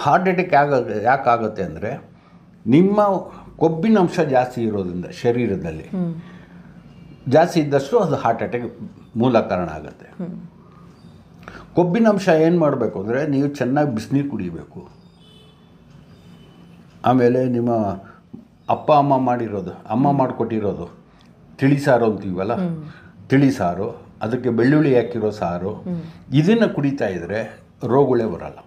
ಹಾರ್ಟ್ ಅಟ್ಯಾಕ್ ಆಗ ಯಾಕಾಗುತ್ತೆ ಅಂದರೆ, ನಿಮ್ಮ ಕೊಬ್ಬಿನ ಅಂಶ ಜಾಸ್ತಿ ಇರೋದ್ರಿಂದ, ಶರೀರದಲ್ಲಿ. ಜಾಸ್ತಿ ಇದ್ದಷ್ಟು ಅದು ಹಾರ್ಟ್ ಅಟ್ಯಾಕ್ ಮೂಲ ಕಾರಣ ಆಗುತ್ತೆ. ಕೊಬ್ಬಿನ ಅಂಶ ಏನು ಮಾಡಬೇಕು ಅಂದರೆ, ನೀವು ಚೆನ್ನಾಗಿ ಬಿಸಿನೀರು ಕುಡಿಬೇಕು. ಆಮೇಲೆ ನಿಮ್ಮ ಅಪ್ಪ, ಅಮ್ಮ ಮಾಡಿರೋದು, ಅಮ್ಮ ಮಾಡಿಕೊಟ್ಟಿರೋದು, ತಿಳಿ ಸಾರು ಅಂತೀವಲ್ಲ? ತಿಳಿ ಸಾರು, ಅದಕ್ಕೆ ಬೆಳ್ಳುಳ್ಳಿ ಹಾಕಿರೋ ಸಾರು, ಇದನ್ನು ಕುಡಿತಾ ಇದ್ದರೆ ರೋಗಗಳೇ ಬರಲ್ಲ.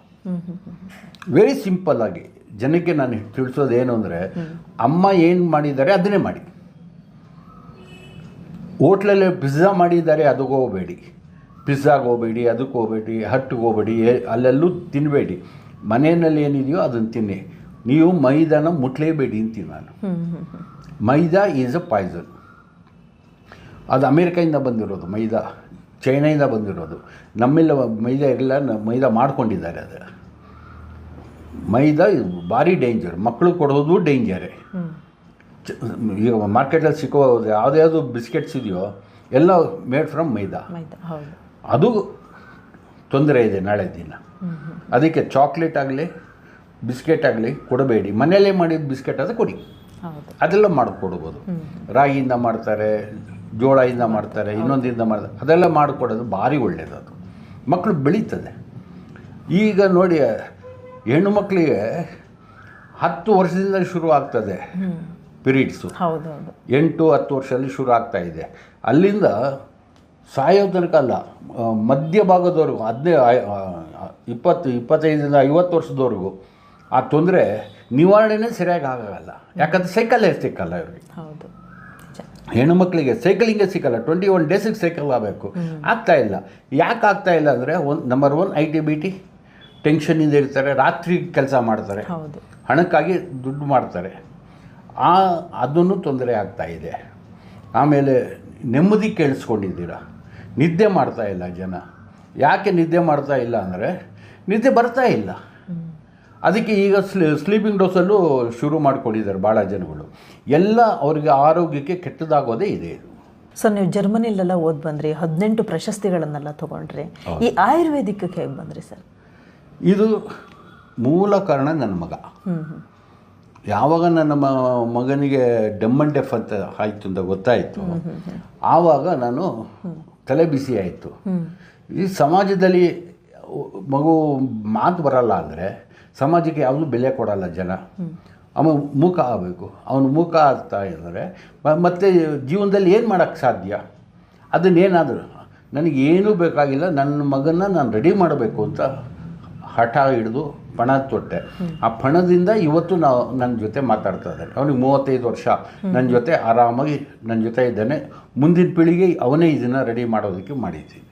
ವೆರಿ ಸಿಂಪಲ್ ಆಗಿ ಜನಕ್ಕೆ ನಾನು ತಿಳಿಸೋದೇನು ಅಂದರೆ ಅಮ್ಮ ಏನು ಮಾಡಿದ್ದಾರೆ ಅದನ್ನೇ ಮಾಡಿ. ಹೋಟ್ಲಲ್ಲಿ ಪಿಜ್ಜಾ ಮಾಡಿದ್ದಾರೆ ಅದಕ್ಕೆ ಹೋಗಬೇಡಿ. ಪಿಜ್ಜಾಗೆ ಹೋಗಬೇಡಿ ಅದಕ್ಕೆ ಹೋಗಬೇಡಿ ಹಟ್ಟಿಗೆ ಹೋಗಬೇಡಿ ಅಲ್ಲೆಲ್ಲೂ ತಿನ್ನಬೇಡಿ ಮನೆಯಲ್ಲಿ ಏನಿದೆಯೋ ಅದನ್ನು ತಿನ್ನಿ. ನೀವು ಮೈದಾನ ಮುಟ್ಲೇಬೇಡಿ ಅಂತೀನಿ ನಾನು. Maida is a poison. ಅದು ಅಮೇರಿಕಾಯಿಂದ ಬಂದಿರೋದು ಮೈದಾ. ಚೈನಾಯಿಂದ ಬಂದಿರೋದು. ನಮ್ಮೆಲ್ಲ ಮೈದಾ ನ- ಮೈದಾ ಮಾಡ್ಕೊಂಡಿದ್ದಾರೆ ಅದು. ಮೈದಾ ಇದು ಭಾರಿ ಡೇಂಜರ್ ಮಕ್ಕಳು ಕೊಡೋದು ಡೇಂಜರೇ ಈಗ ಮಾರ್ಕೆಟಲ್ಲಿ ಸಿಕ್ಕೋ ಯಾವುದ್ಯಾವುದು ಬಿಸ್ಕೆಟ್ಸ್ ಇದೆಯೋ ಎಲ್ಲ ಮೇಡ್ ಫ್ರಮ್ ಮೈದಾ. ಅದು ತೊಂದರೆ ಇದೆ ನಾಳೆ ದಿನ. ಅದಕ್ಕೆ ಚಾಕ್ಲೇಟ್ ಆಗಲಿ ಬಿಸ್ಕೆಟ್ ಆಗಲಿ ಕೊಡಬೇಡಿ. ಮನೆಯಲ್ಲೇ ಮಾಡಿದ ಬಿಸ್ಕೆಟ್ ಅದು ಕೊಡಿ. ಅದೆಲ್ಲ ಮಾಡಿಕೊಡ್ಬೋದು. ರಾಗಿಯಿಂದ ಮಾಡ್ತಾರೆ ಜೋಳದಿಂದ ಮಾಡ್ತಾರೆ ಇನ್ನೊಂದಿಂದ ಮಾಡ್ತಾರೆ ಅದೆಲ್ಲ ಮಾಡಿಕೊಡೋದು ಭಾರಿ ಒಳ್ಳೆಯದು ಅದು. ಮಕ್ಕಳು ಬೆಳೀತದೆ. ಈಗ ನೋಡಿ ಹೆಣ್ಣು ಮಕ್ಕಳಿಗೆ ಹತ್ತು ವರ್ಷದಿಂದ ಶುರು ಆಗ್ತದೆ ಪಿರಿಯಡ್ಸು. ಹೌದು ಹೌದು ಎಂಟು ಹತ್ತು ವರ್ಷದಲ್ಲಿ ಶುರು ಆಗ್ತಾ ಇದೆ. ಅಲ್ಲಿಂದ ಸಾಯೋ ತನಕ ಅಲ್ಲ ಮಧ್ಯ ಭಾಗದವರೆಗೂ ಹದಿನೈ ಇಪ್ಪತ್ತು ಇಪ್ಪತ್ತೈದರಿಂದ ಐವತ್ತು ವರ್ಷದವರೆಗೂ ಆ ತೊಂದರೆ ನಿವಾರಣೆನೇ ಸರಿಯಾಗಿ ಆಗೋಲ್ಲ. ಯಾಕಂದ್ರೆ ಸೈಕಲ್ಲೇ ಸಿಕ್ಕಲ್ಲ ಇವ್ರಿಗೆ. ಹೆಣ್ಣು ಮಕ್ಕಳಿಗೆ ಸೈಕಲಿಂಗೇ ಸಿಕ್ಕಲ್ಲ ಟ್ವೆಂಟಿ ಒನ್ ಡೇಸಿಗೆ ಸೈಕಲ್ ಆಗಬೇಕು. ಆಗ್ತಾ ಇಲ್ಲ. ಯಾಕೆ ಆಗ್ತಾ ಇಲ್ಲ ಅಂದರೆ one number one I T B T ಟೆನ್ಷನಿಂದ ಇರ್ತಾರೆ ರಾತ್ರಿ ಕೆಲಸ ಮಾಡ್ತಾರೆ. ಹೌದು. ಹಣಕ್ಕಾಗಿ ದುಡ್ಡು ಮಾಡ್ತಾರೆ. ಆ ಅದನ್ನು ತೊಂದರೆ ಆಗ್ತಾ ಇದೆ. ಆಮೇಲೆ ನೆಮ್ಮದಿ ಕೇಳಿಸ್ಕೊಂಡಿದ್ದೀರಾ? ನಿದ್ದೆ ಮಾಡ್ತಾ ಇಲ್ಲ ಜನ. ಯಾಕೆ ನಿದ್ದೆ ಮಾಡ್ತಾ ಇಲ್ಲ ಅಂದರೆ ನಿದ್ದೆ ಬರ್ತಾ ಇಲ್ಲ. ಅದಕ್ಕೆ ಈಗ ಸ್ಲೀ ಸ್ಲೀಪಿಂಗ್ ಡೋಸಲ್ಲೂ ಶುರು ಮಾಡ್ಕೊಂಡಿದ್ದಾರೆ ಭಾಳ ಜನಗಳು. ಎಲ್ಲ ಅವರಿಗೆ ಆರೋಗ್ಯಕ್ಕೆ ಕೆಟ್ಟದಾಗೋದೇ ಇದೆ ಇದು. ಸರ್ ನೀವು ಜರ್ಮನಿಲೆಲ್ಲ ಓದ್ ಬಂದ್ರಿ ಹದಿನೆಂಟು ಪ್ರಶಸ್ತಿಗಳನ್ನೆಲ್ಲ ತಗೊಂಡ್ರಿ. ಈ ಆಯುರ್ವೇದಿಕಕ್ಕೆ ಹೇಗೆ ಬಂದ್ರಿ ಸರ್? ಇದು ಮೂಲ ಕಾರಣ ನನ್ನ ಮಗ. ಯಾವಾಗ ನನ್ನ ಮ ಮಗನಿಗೆ ಡೆಮ್ ಅಂಡ್ ಡೆಫ್ ಅಂತ ಆಯಿತು ಅಂತ ಗೊತ್ತಾಯಿತು ಆವಾಗ ನಾನು ತಲೆ ಬಿಸಿ ಆಯಿತು. ಈ ಸಮಾಜದಲ್ಲಿ ಮಗು ಮಾತು ಬರಲ್ಲ ಅಂದರೆ ಸಮಾಜಕ್ಕೆ ಯಾವುದು ಬೆಲೆ ಕೊಡಲ್ಲ ಜನ. ಅವನು ಮೂಕ ಆಗಬೇಕು. ಅವನು ಮೂಕ ಆಗ್ತಾ ಇದ್ದರೆ. ಮತ್ತೆ ಜೀವನದಲ್ಲಿ ಏನು ಮಾಡೋಕ್ಕೆ ಸಾಧ್ಯ? ಅದನ್ನೇನಾದರೂ ನನಗೇನೂ ಬೇಕಾಗಿಲ್ಲ ನನ್ನ ಮಗನ ನಾನು ರೆಡಿ ಮಾಡಬೇಕು ಅಂತ ಹಠ ಹಿಡಿದು ಪಣ ತೊಟ್ಟೆ. ಆ ಪಣದಿಂದ ಇವತ್ತು ನಾವು ನನ್ನ ಜೊತೆ ಮಾತಾಡ್ತಾ ಇದ್ದಾನೆ ಅವನಿಗೆ ಮೂವತ್ತೈದು ವರ್ಷ. ನನ್ನ ಜೊತೆ ಆರಾಮಾಗಿ ನನ್ನ ಜೊತೆ ಇದ್ದಾನೆ. ಮುಂದಿನ ಪೀಳಿಗೆ ಅವನೇ ಇದನ್ನು ರೆಡಿ ಮಾಡೋದಕ್ಕೆ ಮಾಡಿದ್ದೀನಿ.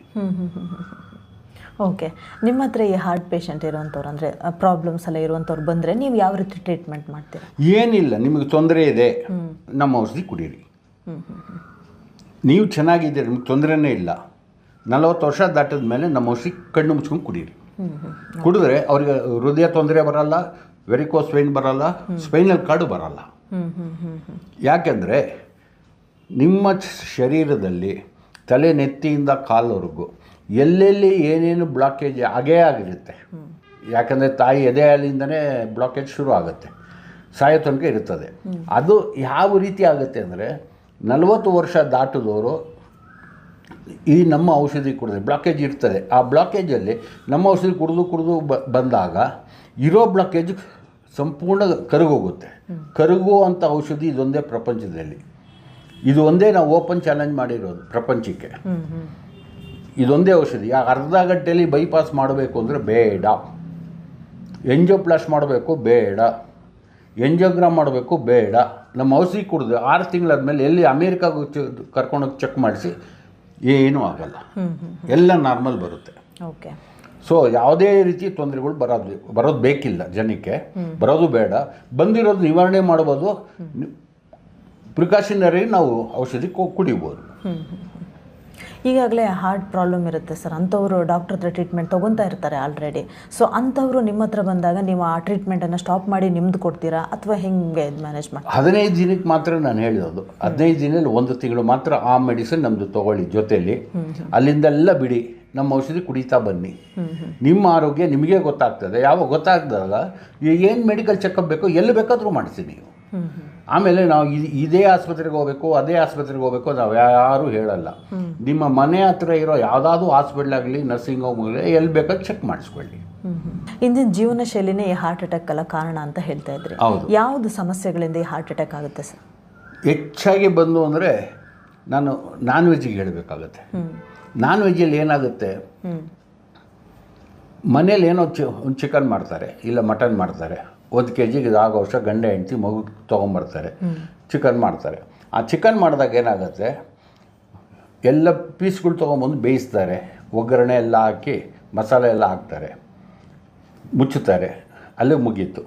ಓಕೆ ನಿಮ್ಮ ಹತ್ರ ಈ ಹಾರ್ಟ್ ಪೇಷಂಟ್ ಇರುವಂಥವ್ರು ಅಂದರೆ ಪ್ರಾಬ್ಲಮ್ಸ್ ಎಲ್ಲ ಇರುವಂಥವ್ರು ಬಂದರೆ ನೀವು ಯಾವ ರೀತಿ ಟ್ರೀಟ್ಮೆಂಟ್ ಮಾಡ್ತೀರಾ? ಏನಿಲ್ಲ ನಿಮಗೆ ತೊಂದರೆ ಇದೆ. ನಮ್ಮ ಔಷಧಿ ಕುಡೀರಿ. ನೀವು ಚೆನ್ನಾಗಿದ್ದೀರಿ ನಿಮ್ಗೆ ತೊಂದರೆನೇ ಇಲ್ಲ. ನಲವತ್ತು ವರ್ಷ ದಾಟಿದ ಮೇಲೆ ನಮ್ಮ ಔಷಧಿ ಕಣ್ಣು ಮುಚ್ಕೊಂಡು ಕುಡೀರಿ. ಕುಡಿದ್ರೆ ಅವ್ರಿಗೆ ಹೃದಯ ತೊಂದರೆ ಬರಲ್ಲ ವೆರಿಕೋಸ್ ಸ್ಪೈನ್ ಬರಲ್ಲ ಸ್ಪೈನಲ್ ಕಾರ್ಡ್ ಬರಲ್ಲ. ಯಾಕೆಂದರೆ ನಿಮ್ಮ ಶರೀರದಲ್ಲಿ ತಲೆ ನೆತ್ತಿಯಿಂದ ಕಾಲವರೆಗೂ ಎಲ್ಲೆಲ್ಲಿ ಏನೇನು ಬ್ಲಾಕೇಜ್ ಆಗೇ ಆಗಿರುತ್ತೆ. ಯಾಕಂದರೆ ತಾಯಿ ಎದೆ ಹಾಲಿಂದನೇ ಬ್ಲಾಕೇಜ್ ಶುರು ಆಗುತ್ತೆ. ಸಾಯೋ ತನಕ ಇರ್ತದೆ. ಅದು ಯಾವ ರೀತಿ ಆಗುತ್ತೆ ಅಂದರೆ ನಲವತ್ತು ವರ್ಷ ದಾಟಿದವರು ಈ ನಮ್ಮ ಔಷಧಿ ಕುಡಿದ್ರೆ ಬ್ಲಾಕೇಜ್ ಇರ್ತದೆ. ಆ ಬ್ಲಾಕೇಜಲ್ಲಿ ನಮ್ಮ ಔಷಧಿ ಕುಡಿದು ಕುಡಿದು ಬ, ಬಂದಾಗ ಇರೋ ಬ್ಲಾಕೇಜ್ ಸಂಪೂರ್ಣ ಕರಗೋಗುತ್ತೆ. ಕರಗುವಂಥ ಔಷಧಿ ಇದೊಂದೇ ಪ್ರಪಂಚದಲ್ಲಿ. ಇದು ಒಂದೇ ನಾವು ಓಪನ್ ಚಾಲೆಂಜ್ ಮಾಡಿರೋದು ಪ್ರಪಂಚಕ್ಕೆ. ಇದೊಂದೇ ಔಷಧಿ. ಆ ಅರ್ಧ ಗಂಟೆಯಲ್ಲಿ ಬೈಪಾಸ್ ಮಾಡಬೇಕು ಅಂದರೆ ಬೇಡ. ಎಂಜೋಪ್ಲಾಸ್ ಮಾಡಬೇಕು ಬೇಡ. ಎಂಜೋಗ್ರಾಮ್ ಮಾಡಬೇಕು ಬೇಡ. ನಮ್ಮ ಔಷಧಿ ಕುಡಿದು ಆರು ತಿಂಗಳಾದ್ಮೇಲೆ ಎಲ್ಲಿ ಅಮೇರಿಕಾಗೆ ಕರ್ಕೊಂಡೋಗಿ ಚೆಕ್ ಮಾಡಿಸಿ ಏನೂ ಆಗಲ್ಲ. ಎಲ್ಲ ನಾರ್ಮಲ್ ಬರುತ್ತೆ. ಓಕೆ. ಸೊ ಯಾವುದೇ ರೀತಿ ತೊಂದರೆಗಳು ಬರೋದು ಬರೋದು ಬೇಕಿಲ್ಲ ಜನಕ್ಕೆ. ಬರೋದು ಬೇಡ. ಬಂದಿರೋದು ನಿವಾರಣೆ ಮಾಡ್ಬೋದು. ಪ್ರಿಕಾಷನರಿ ನಾವು ಔಷಧಿ ಕುಡಿಬೋದು. ಈಗಾಗಲೇ ಹಾರ್ಟ್ ಪ್ರಾಬ್ಲಮ್ ಇರುತ್ತೆ ಸರ್ ಅಂಥವರು ಡಾಕ್ಟರ್ ಹತ್ರ ಟ್ರೀಟ್ಮೆಂಟ್ ತೊಗೊತಾ ಇರ್ತಾರೆ ಆಲ್ರೆಡಿ ಸೊ ಅಂಥವರು ನಿಮ್ಮ ಹತ್ರ ಬಂದಾಗ ನೀವು ಆ ಟ್ರೀಟ್ಮೆಂಟನ್ನು ಸ್ಟಾಪ್ ಮಾಡಿ ನಿಮ್ದು ಕೊಡ್ತೀರಾ? ಅಥವಾ ಹೆಂಗೆ ಇದು ಮ್ಯಾನೇಜ್ ಮಾಡಿ ಹದಿನೈದು ದಿನಕ್ಕೆ ಮಾತ್ರ ನಾನು ಹೇಳಿರೋದು ಹದಿನೈದು ದಿನದಲ್ಲಿ ಒಂದು ತಿಂಗಳು ಮಾತ್ರ ಆ ಮೆಡಿಸಿನ್ ನಮ್ಮದು ತಗೊಳ್ಳಿ ಜೊತೆಯಲ್ಲಿ. ಅಲ್ಲಿಂದೆಲ್ಲ ಬಿಡಿ. ನಮ್ಮ ಔಷಧಿ ಕುಡಿತಾ ಬನ್ನಿ. ನಿಮ್ಮ ಆರೋಗ್ಯ ನಿಮಗೆ ಗೊತ್ತಾಗ್ತದೆ. ಯಾವಾಗ ಗೊತ್ತಾಗ್ದಾಗ ಏನು ಮೆಡಿಕಲ್ ಚೆಕಪ್ ಬೇಕೋ, ಎಲ್ಲಿ ಬೇಕಾದರೂ ಮಾಡಿಸಿ ನೀವು. ಆಮೇಲೆ ನಾವು ಇದ್- ಆಸ್ಪತ್ರೆಗೆ ಹೋಗಬೇಕು ಅದೇ ಆಸ್ಪತ್ರೆಗೆ ಹೋಗಬೇಕು ನಾವು ಯಾರು ಹೇಳಲ್ಲ. ನಿಮ್ಮ ಮನೆ ಹತ್ರ ಇರೋ ಯಾವುದಾದ್ರೂ ಹಾಸ್ಪಿಟ್ಲ್ ಆಗಲಿ ನರ್ಸಿಂಗ್ ಹೋಮ್ ಆಗಲಿ ಎಲ್ಲಿ ಬೇಕಾದ್ರೂ ಚೆಕ್ ಮಾಡಿಸ್ಕೊಳ್ಳಿ. ಇಂದಿನ ಜೀವನ ಶೈಲಿನೇ ಈ ಹಾರ್ಟ್ ಅಟ್ಯಾಕ್ ಎಲ್ಲ ಕಾರಣ ಅಂತ ಹೇಳ್ತಾ ಇದ್ರಿ. ಹೌದು. ಯಾವುದು ಸಮಸ್ಯೆಗಳಿಂದ ಈ ಹಾರ್ಟ್ ಅಟ್ಯಾಕ್ ಆಗುತ್ತೆ ಸರ್? ಹೆಚ್ಚಾಗಿ ಬಂದು ಅಂದರೆ ನಾನು ನಾನ್ ವೆಜ್ಜಿಗೆ ಹೇಳಬೇಕಾಗತ್ತೆ. ನಾನ್ ವೆಜ್ಜಲ್ಲಿ ಏನಾಗುತ್ತೆ? ಮನೇಲಿ ಏನೋ ಚಿ ಒಂದು ಚಿಕನ್ ಮಾಡ್ತಾರೆ ಇಲ್ಲ ಮಟನ್ ಮಾಡ್ತಾರೆ. ಒಂದು ಕೆ ಜಿಗೆ ಆಗೋ ವರ್ಷ ಗಂಡ ಹೆಂಡ್ತಿ ಮಗು ತೊಗೊಂಬರ್ತಾರೆ. ಚಿಕನ್ ಮಾಡ್ತಾರೆ. ಆ ಚಿಕನ್ ಮಾಡಿದಾಗ ಏನಾಗುತ್ತೆ? ಎಲ್ಲ ಪೀಸ್ಗಳು ತೊಗೊಂಬಂದು ಬೇಯಿಸ್ತಾರೆ. ಒಗ್ಗರಣೆ ಎಲ್ಲ ಹಾಕಿ ಮಸಾಲೆ ಎಲ್ಲ ಹಾಕ್ತಾರೆ. ಮುಚ್ಚುತ್ತಾರೆ. ಅಲ್ಲೇ ಮುಗೀತು.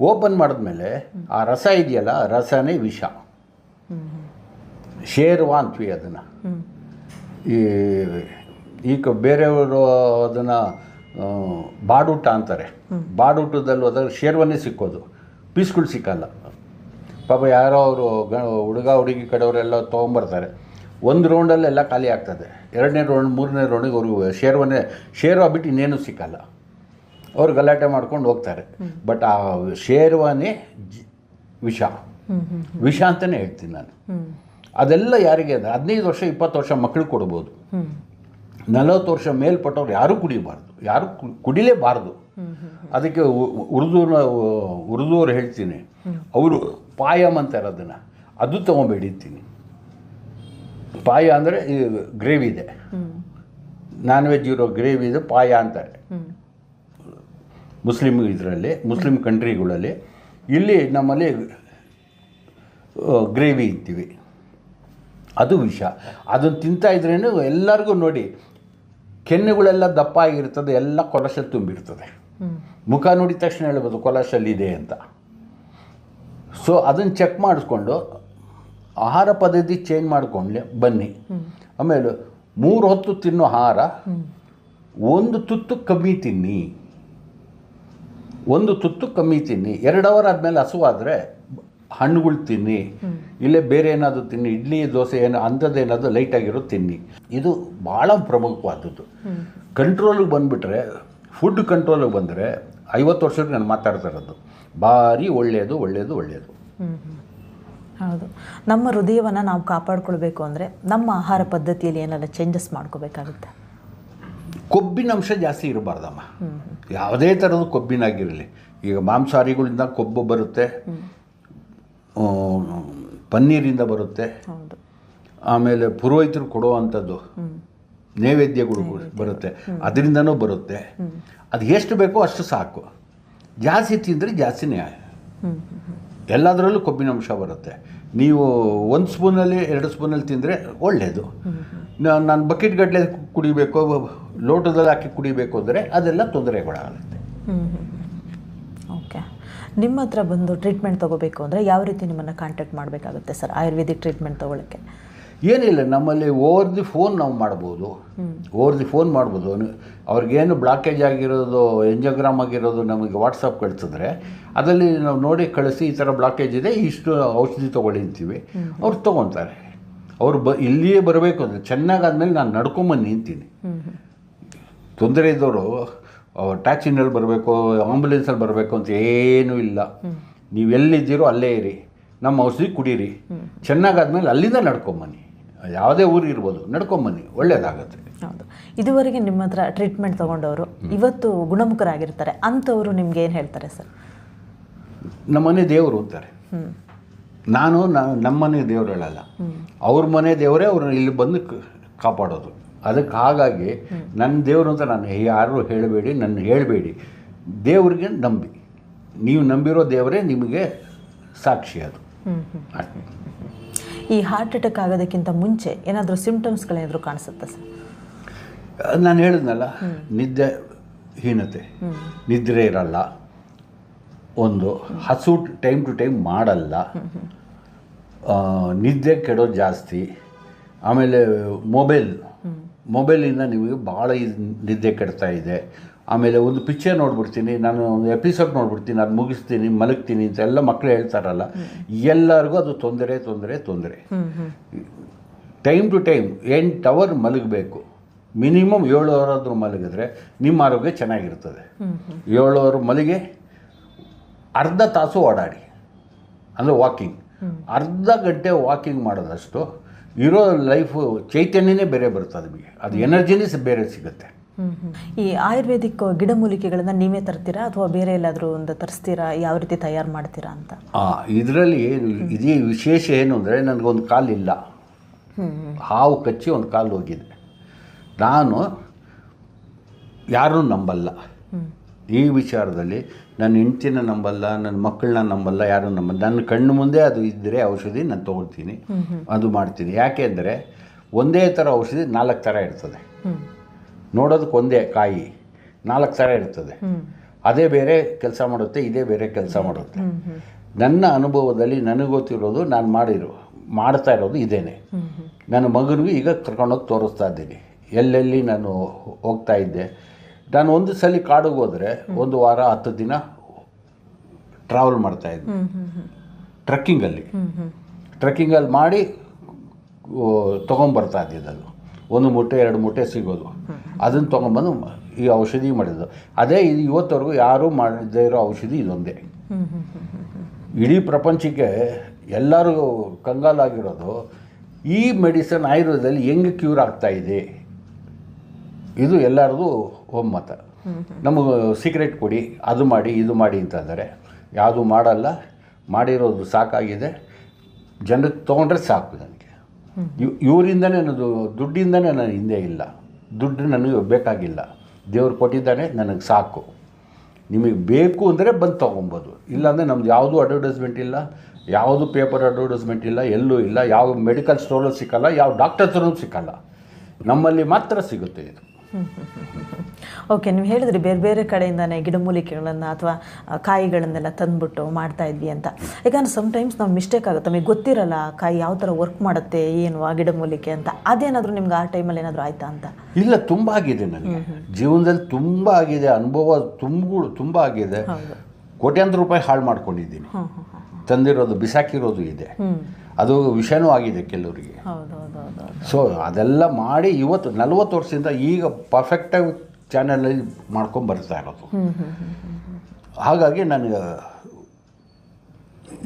ಓಪನ್ ಮಾಡಿದ್ಮೇಲೆ ಆ ರಸ ಇದೆಯಲ್ಲ ಆ ರಸನೇ ವಿಷ. ಶೇರ್ವಾ ಅಂತೀವಿ ಅದನ್ನು. ಈ ಈಗ ಬೇರೆಯವರು ಅದನ್ನು ಬಾಡೂಟ ಅಂತಾರೆ. ಬಾಡೂಟದಲ್ಲಿ ಹೋದಾಗ ಶೇರ್ವನ್ನೇ ಸಿಕ್ಕೋದು. ಪೀಸ್ಗಳು ಸಿಕ್ಕಲ್ಲ. ಪಾಪ ಯಾರೋ ಅವರು ಗ, ಹುಡುಗ, ಹುಡುಗಿ ಕಡೆಯವರೆಲ್ಲ ತೊಗೊಂಬರ್ತಾರೆ. ಒಂದು ರೌಂಡಲ್ಲಿ ಎಲ್ಲ ಖಾಲಿ ಆಗ್ತದೆ. ಎರಡನೇ ರೌಂಡ್ ಮೂರನೇ ರೌಂಡಿಗೆ ಅವ್ರಿಗೆ ಶೇರ್ವನ್ನೇ ಶೇರ್ವ ಬಿಟ್ಟು ಇನ್ನೇನು ಸಿಕ್ಕಲ್ಲ. ಅವ್ರು ಗಲಾಟೆ ಮಾಡ್ಕೊಂಡು ಹೋಗ್ತಾರೆ. ಬಟ್ ಆ ಶೇರ್ವಾನೇ ಜಿ- ವಿಷ. ವಿಷ ಅಂತಲೇ ಹೇಳ್ತೀನಿ ನಾನು. ಅದೆಲ್ಲ ಯಾರಿಗೆ ಅಂದರೆ ಹದಿನೈದು ವರ್ಷ, ಇಪ್ಪತ್ತು ವರ್ಷ ಮಕ್ಕಳು ಕೊಡ್ಬೋದು. ನಲವತ್ತು ವರ್ಷ ಮೇಲ್ಪಟ್ಟವ್ರು ಯಾರೂ ಕುಡಿಬಾರ್ದು, ಯಾರು ಕುಡಿಲೇಬಾರ್ದು. ಅದಕ್ಕೆ ಉರ್ದುನ ಉರ್ದುವ್ರು ಹೇಳ್ತೀನಿ. ಅವರು ಪಾಯಮ್ ಅಂತಾರೆ ಅದನ್ನು ಅದು ತೊಗೊಂಬಿಡಿತೀನಿ ಪಾಯ ಅಂದರೆ ಗ್ರೇವಿ ಇದೆ. ನಾನ್ ವೆಜ್ ಇರೋ ಗ್ರೇವಿ ಇದೆ, ಪಾಯ ಅಂತಾರೆ. ಮುಸ್ಲಿಮ್ ಇದರಲ್ಲಿ ಮುಸ್ಲಿಂ ಕಂಟ್ರಿಗಳಲ್ಲಿ ಇಲ್ಲಿ ನಮ್ಮಲ್ಲಿ ಗ್ರೇವಿ ಇರ್ತೀವಿ. ಅದು ವಿಷ. ಅದನ್ನು ತಿಂತಾ ಇದ್ರೇನು ಎಲ್ಲರಿಗೂ ನೋಡಿ ಕೆನ್ನೆಗಳೆಲ್ಲ ದಪ್ಪ ಆಗಿರ್ತದೆ, ಎಲ್ಲ ಕೊಲಶ ತುಂಬಿರ್ತದೆ. ಮುಖ ನೋಡಿದ ತಕ್ಷಣ ಹೇಳ್ಬೋದು ಕೊಲಶಲ್ಲಿದೆ ಅಂತ. ಸೊ ಅದನ್ನು ಚೆಕ್ ಮಾಡಿಸ್ಕೊಂಡು, ಆಹಾರ ಪದ್ಧತಿ ಚೇಂಜ್ ಮಾಡ್ಕೊಂಡ್ಲೆ ಬನ್ನಿ. ಆಮೇಲೆ ಮೂರು ಹೊತ್ತು ತಿನ್ನೋ ಆಹಾರ, ಒಂದು ತುತ್ತು ಕಮ್ಮಿ ತಿನ್ನಿ. ಒಂದು ತುತ್ತು ಕಮ್ಮಿ ತಿನ್ನಿ. ಎರಡು ಅವರ್ ಆದಮೇಲೆ ಹಸುವಾದರೆ ಹಣ್ಣುಗಳು ತಿನ್ನಿ. ಇಲ್ಲೇ ಬೇರೆ ಏನಾದರೂ ತಿನ್ನಿ. ಇಡ್ಲಿ ದೋಸೆ ಏನೋ ಅಂಥದ್ದೇನಾದರೂ ಲೈಟಾಗಿರೋ ತಿನ್ನಿ. ಇದು ಭಾಳ ಪ್ರಮುಖವಾದದ್ದು. ಕಂಟ್ರೋಲಿಗೆ ಬಂದುಬಿಟ್ರೆ ಫುಡ್ ಕಂಟ್ರೋಲಿಗೆ ಬಂದರೆ ಐವತ್ತು ವರ್ಷಕ್ಕೆ ನಾನು ಮಾತಾಡ್ತಾ ಇರೋದು. ಭಾರಿ ಒಳ್ಳೆಯದು ಒಳ್ಳೆಯದು ಒಳ್ಳೆಯದು. ಹೌದು. ನಮ್ಮ ಹೃದಯವನ್ನು ನಾವು ಕಾಪಾಡಿಕೊಳ್ಬೇಕು ಅಂದರೆ ನಮ್ಮ ಆಹಾರ ಪದ್ಧತಿಯಲ್ಲಿ ಏನೆಲ್ಲ ಚೇಂಜಸ್ ಮಾಡ್ಕೋಬೇಕಾಗುತ್ತೆ? ಕೊಬ್ಬಿನ ಅಂಶ ಜಾಸ್ತಿ ಇರಬಾರ್ದಮ್ಮ. ಯಾವುದೇ ಥರದ ಕೊಬ್ಬಿನಾಗಿರಲಿ. ಈಗ ಮಾಂಸಾಹಾರಿಗಳಿಂದ ಕೊಬ್ಬು ಬರುತ್ತೆ. ಪನ್ನೀರಿಂದ ಬರುತ್ತೆ. ಆಮೇಲೆ ಪುರೋಹಿತರು ಕೊಡುವಂಥದ್ದು ನೈವೇದ್ಯಗಳು ಬರುತ್ತೆ. ಅದರಿಂದನೂ ಬರುತ್ತೆ. ಅದು ಎಷ್ಟು ಬೇಕೋ ಅಷ್ಟು ಸಾಕು. ಜಾಸ್ತಿ ತಿಂದರೆ ಜಾಸ್ತಿನೇ ಎಲ್ಲದರಲ್ಲೂ ಕೊಬ್ಬಿನ ಅಂಶ ಬರುತ್ತೆ. ನೀವು ಒಂದು ಸ್ಪೂನಲ್ಲಿ ಎರಡು ಸ್ಪೂನಲ್ಲಿ ತಿಂದರೆ ಒಳ್ಳೆಯದು ನಾನು ಬಕೆಟ್ ಗಡ್ಲೆ ಕುಡಿಬೇಕು ಲೋಟದಲ್ಲಿ ಹಾಕಿ ಕುಡಿಬೇಕು ಅಂದರೆ ಅದೆಲ್ಲ ತೊಂದರೆಗಳಾಗುತ್ತೆ. ನಿಮ್ಮ ಹತ್ರ ಬಂದು ಟ್ರೀಟ್ಮೆಂಟ್ ತೊಗೋಬೇಕು ಅಂದರೆ ಯಾವ ರೀತಿ ನಿಮ್ಮನ್ನು ಕಾಂಟ್ಯಾಕ್ಟ್ ಮಾಡಬೇಕಾಗುತ್ತೆ ಸರ್ ಆಯುರ್ವೇದಿಕ್ ಟ್ರೀಟ್ಮೆಂಟ್ ತೊಗೊಳಕ್ಕೆ. ಏನಿಲ್ಲ ನಮ್ಮಲ್ಲಿ ಓವರ್ ದಿ ಫೋನ್ ನಾವು ಮಾಡ್ಬೋದು. ಓವರ್ ದಿ ಫೋನ್ ಮಾಡ್ಬೋದು. ಅವ್ರಿಗೇನು ಬ್ಲಾಕೇಜ್ ಆಗಿರೋದು ಎಂಜೋಗ್ರಾಮ್ ಆಗಿರೋದು ನಮಗೆ ವಾಟ್ಸಪ್ ಕಳಿಸಿದ್ರೆ ಅದರಲ್ಲಿ ನಾವು ನೋಡಿ ಕಳಿಸಿ ಈ ಥರ ಬ್ಲಾಕೇಜ್ ಇದೆ ಇಷ್ಟು ಔಷಧಿ ತೊಗೊಳ್ಳಿ ಅಂತೀವಿ. ಅವ್ರು ತೊಗೊತಾರೆ. ಅವ್ರು ಬ ಇಲ್ಲಿಯೇ ಬರಬೇಕು ಅಂದರೆ ಚೆನ್ನಾಗಾದ್ಮೇಲೆ ನಾನು ನಡ್ಕೊಂಬಂದು ನಿಂತೀನಿ. ತೊಂದರೆ ಇದ್ದವರು ಟ್ಯಾಕ್ಸಿನಲ್ಲಿ ಬರಬೇಕು ಆಂಬುಲೆನ್ಸಲ್ಲಿ ಬರಬೇಕು ಅಂತ ಏನೂ ಇಲ್ಲ. ನೀವು ಎಲ್ಲಿದ್ದೀರೋ ಅಲ್ಲೇ ಇರಿ. ನಮ್ಮ ಔಷಧಿ ಕುಡೀರಿ. ಚೆನ್ನಾಗಾದ್ಮೇಲೆ ಅಲ್ಲಿಂದ ನಡ್ಕೊಂಬನ್ನಿ. ಯಾವುದೇ ಊರಿರ್ಬೋದು ನಡ್ಕೊಂಬನ್ನಿ. ಒಳ್ಳೇದಾಗತ್ತೆ. ಹೌದು. ಇದುವರೆಗೆ ನಿಮ್ಮ ಹತ್ರ ಟ್ರೀಟ್ಮೆಂಟ್ ತೊಗೊಂಡವರು ಇವತ್ತು ಗುಣಮುಖರಾಗಿರ್ತಾರೆ. ಅಂಥವರು ನಿಮ್ಗೆ ಏನು ಹೇಳ್ತಾರೆ ಸರ್? ನಮ್ಮನೆ ದೇವರು ಅಂತಾರೆ. ನಾನು ನಮ್ಮನೆ ದೇವ್ರು ಹೇಳಲ್ಲ. ಅವ್ರ ಮನೆ ದೇವರೇ ಅವ್ರನ್ನ ಇಲ್ಲಿ ಬಂದು ಕಾಪಾಡೋದು. ಅದಕ್ಕೆ ಹಾಗಾಗಿ ನನ್ನ ದೇವರು ಅಂತ ನಾನು ಯಾರೂ ಹೇಳಬೇಡಿ ನನ್ನ ಹೇಳಬೇಡಿ. ದೇವ್ರಿಗೆ ನಂಬಿ. ನೀವು ನಂಬಿರೋ ದೇವರೇ ನಿಮಗೆ ಸಾಕ್ಷಿ ಅದು. ಈ ಹಾರ್ಟ್ ಅಟ್ಯಾಕ್ ಆಗೋದಕ್ಕಿಂತ ಮುಂಚೆ ಏನಾದರೂ ಸಿಂಪ್ಟಮ್ಸ್ಗಳೇನಾದರೂ ಕಾಣಿಸುತ್ತಾ ಸರ್? ನಾನು ಹೇಳಿದ್ನಲ್ಲ ನಿದ್ದೆ ಹೀನತೆ. ನಿದ್ರೆ ಇರಲ್ಲ. ಒಂದು ಹಸು ಟೈಮ್ ಟು ಟೈಮ್ ಮಾಡಲ್ಲ. ನಿದ್ದೆ ಕೆಡೋದು ಜಾಸ್ತಿ. ಆಮೇಲೆ ಮೊಬೈಲ್ ಮೊಬೈಲಿಂದ ನಿಮಗೆ ಭಾಳ ಇದು ನಿದ್ದೆ ಕೆಡ್ತಾ ಇದೆ. ಆಮೇಲೆ ಒಂದು ಪಿಕ್ಚರ್ ನೋಡ್ಬಿಡ್ತೀನಿ, ನಾನು ಒಂದು ಎಪಿಸೋಡ್ ನೋಡ್ಬಿಡ್ತೀನಿ, ಅದು ಮುಗಿಸ್ತೀನಿ, ಮಲಗ್ತೀನಿ ಅಂತ ಎಲ್ಲ ಮಕ್ಕಳು ಹೇಳ್ತಾರಲ್ಲ, ಎಲ್ಲರಿಗೂ ಅದು ತೊಂದರೆ ತೊಂದರೆ ತೊಂದರೆ. ಟೈಮ್ ಟು ಟೈಮ್ ಎಂಟು ಅವರ್ ಮಲಗಬೇಕು. ಮಿನಿಮಮ್ ಏಳು ಅವರ್ ಆದರೂ ಮಲಗಿದ್ರೆ ನಿಮ್ಮ ಆರೋಗ್ಯ ಚೆನ್ನಾಗಿರ್ತದೆ. ಏಳು ಅವರ್ ಮಲಗಿ, ಅರ್ಧ ತಾಸು ಓಡಾಡಿ. ಅಂದರೆ ವಾಕಿಂಗ್ ಅರ್ಧ ಗಂಟೆ ವಾಕಿಂಗ್ ಮಾಡೋದಷ್ಟು ಇರೋ ಲೈಫು ಚೈತನ್ಯನೇ ಬೇರೆ ಬರುತ್ತೆ ನಿಮಗೆ. ಅದು ಎನರ್ಜಿನೇ ಬೇರೆ ಸಿಗುತ್ತೆ. ಈ ಆಯುರ್ವೇದಿಕ್ ಗಿಡಮೂಲಿಕೆಗಳನ್ನು ನೀವೇ ತರ್ತೀರಾ? ಅಥವಾ ಬೇರೆ ಎಲ್ಲಾದರೂ ಒಂದು ತರಿಸ್ತೀರಾ? ಯಾವ ರೀತಿ ತಯಾರು ಮಾಡ್ತೀರಾ ಅಂತ? ಇದರಲ್ಲಿ ಇದೇ ವಿಶೇಷ ಏನು ಅಂದರೆ ನನಗೊಂದು ಇಲ್ಲ ಹಾವು ಕಚ್ಚಿ ಒಂದು ಕಾಲು ಹೋಗಿದೆ. ನಾನು ಯಾರನ್ನೂ ನಂಬಲ್ಲ. ಈ ವಿಚಾರದಲ್ಲಿ ನನ್ನ ಹೆಂಡ್ತಿನ ನಂಬಲ್ಲ ನನ್ನ ಮಕ್ಕಳನ್ನ ನಂಬಲ್ಲ ಯಾರು ನಂಬಲ್ಲ. ನನ್ನ ಕಣ್ಣು ಮುಂದೆ ಅದು ಇದ್ದರೆ ಔಷಧಿ ನಾನು ತೊಗೊಳ್ತೀನಿ. ಅದು ಮಾಡ್ತೀನಿ. ಯಾಕೆ ಅಂದರೆ ಒಂದೇ ಥರ ಔಷಧಿ ನಾಲ್ಕು ಥರ ಇರ್ತದೆ. ನೋಡೋದಕ್ಕೆ ಒಂದೇ ಕಾಯಿ ನಾಲ್ಕು ಥರ ಇರ್ತದೆ. ಅದೇ ಬೇರೆ ಕೆಲಸ ಮಾಡುತ್ತೆ ಇದೇ ಬೇರೆ ಕೆಲಸ ಮಾಡುತ್ತೆ. ನನ್ನ ಅನುಭವದಲ್ಲಿ ನನಗೆ ಗೊತ್ತಿರೋದು ನಾನು ಮಾಡಿರೋ ಮಾಡ್ತಾ ಇರೋದು ಇದೇನೆ. ನನ್ನ ಮಗನಿಗೂ ಈಗ ಕರ್ಕೊಂಡೋಗಿ ತೋರಿಸ್ತಾ ಇದ್ದೀನಿ. ಎಲ್ಲೆಲ್ಲಿ ನಾನು ಹೋಗ್ತಾ ಇದ್ದೆ. ನಾನು ಒಂದು ಸಲ ಕಾಡಿಗೆ ಹೋದರೆ ಒಂದು ವಾರ ಹತ್ತು ದಿನ ಟ್ರಾವೆಲ್ ಮಾಡ್ತಾ ಹ್ಮ್ ಟ್ರಕ್ಕಿಂಗಲ್ಲಿ ಟ್ರಕ್ಕಿಂಗಲ್ಲಿ ಮಾಡಿ ತೊಗೊಂಬರ್ತಾ ಇದ್ದಿದ್ದು ಅದು. ಒಂದು ಮೂಟೆ ಎರಡು ಮೂಟೆ ಸಿಗೋದು. ಅದನ್ನು ತೊಗೊಂಬಂದು ಈ ಔಷಧಿ ಮಾಡಿದ್ದು. ಅದೇ ಇದು ಇವತ್ತವರೆಗೂ ಯಾರೂ ಮಾಡದೇ ಇರೋ ಔಷಧಿ ಇದೊಂದೇ. ಇಡೀ ಪ್ರಪಂಚಕ್ಕೆ ಎಲ್ಲರೂ ಕಂಗಾಲಾಗಿರೋದು ಈ ಮೆಡಿಸನ್ ಆಯುರ್ವೇದದಲ್ಲಿ ಹೆಂಗೆ ಕ್ಯೂರ್ ಆಗ್ತಾ ಇದೆ? ಇದು ಎಲ್ಲರದು ಒಮ್ಮತ. ನಮಗೆ ಸೀಕ್ರೆಟ್ ಕೊಡಿ ಅದು ಮಾಡಿ ಇದು ಮಾಡಿ ಅಂತಂದರೆ ಯಾವುದು ಮಾಡಲ್ಲ, ಮಾಡಿರೋದು ಸಾಕಾಗಿದೆ. ಜನಕ್ಕೆ ತೊಗೊಂಡ್ರೆ ಸಾಕು ನನಗೆ ಇವ್, ಇವರಿಂದನೇ ನನ್ನದು, ದುಡ್ಡಿಂದನೇ ನಾನು ಹಿಂದೆ ಇಲ್ಲ. ದುಡ್ಡು ನನಗೆ ಬೇಕಾಗಿಲ್ಲ. ದೇವ್ರು ಕೊಟ್ಟಿದ್ದಾನೆ, ನನಗೆ ಸಾಕು. ನಿಮಗೆ ಬೇಕು ಅಂದರೆ ಬಂದು ತೊಗೊಬೋದು. ಇಲ್ಲಾಂದರೆ ನಮ್ದು ಯಾವುದೂ ಅಡ್ವರ್ಟೈಸ್ಮೆಂಟ್ ಇಲ್ಲ, ಯಾವುದು ಪೇಪರ್ ಅಡ್ವರ್ಟೈಸ್ಮೆಂಟ್ ಇಲ್ಲ, ಎಲ್ಲೂ ಇಲ್ಲ, ಯಾವ ಮೆಡಿಕಲ್ ಸ್ಟೋರಲ್ಲೂ ಸಿಕ್ಕಲ್ಲ, ಯಾವ ಡಾಕ್ಟರ್ ಹತ್ರನೂ ಸಿಕ್ಕಲ್ಲ. ನಮ್ಮಲ್ಲಿ ಮಾತ್ರ ಸಿಗುತ್ತೆ ಇದು. ಓಕೆ ನೀವು ಹೇಳಿದ್ರಿ ಬೇರೆ ಬೇರೆ ಕಡೆಯಿಂದನೇ ಗಿಡಮೂಲಿಕೆಗಳನ್ನು ಅಥವಾ ಕಾಯಿಗಳನ್ನೆಲ್ಲ ತಂದ್ಬಿಟ್ಟು ಮಾಡ್ತಾ ಇದ್ವಿ ಅಂತ. ಯಾಕಂದ್ರೆ ಸಮ್ಟೈಮ್ಸ್ ನಾವು ಮಿಸ್ಟೇಕ್ ಆಗುತ್ತೆ. ನಮಗೆ ಗೊತ್ತಿರಲ್ಲ ಕಾಯಿ ಯಾವ ಥರ ವರ್ಕ್ ಮಾಡುತ್ತೆ ಏನು ಆ ಗಿಡಮೂಲಿಕೆ ಅಂತ. ಅದೇನಾದರೂ ನಿಮ್ಗೆ ಆ ಟೈಮಲ್ಲಿ ಏನಾದರೂ ಆಯ್ತಾ ಅಂತ? ಇಲ್ಲ ತುಂಬ ಆಗಿದೆ ನನಗೆ ಜೀವನದಲ್ಲಿ ತುಂಬ ಆಗಿದೆ ಅನುಭವ ತುಂಬ ತುಂಬ ಆಗಿದೆ. ಕೋಟ್ಯಾಂತರ ರೂಪಾಯಿ ಹಾಳು ಮಾಡ್ಕೊಂಡಿದ್ದೀನಿ. ತಂದಿರೋದು ಬಿಸಾಕಿರೋದು ಇದೆ. ಅದು ವಿಷಯನೂ ಆಗಿದೆ ಕೆಲವರಿಗೆ. ಸೊ ಅದೆಲ್ಲ ಮಾಡಿ ಇವತ್ತು ನಲ್ವತ್ತು ವರ್ಷದಿಂದ ಈಗ ಪರ್ಫೆಕ್ಟಾಗಿ ಚಾನಲಲ್ಲಿ ಮಾಡ್ಕೊಂಡು ಬರ್ತಾ ಇರೋದು. ಹಾಗಾಗಿ ನನಗೆ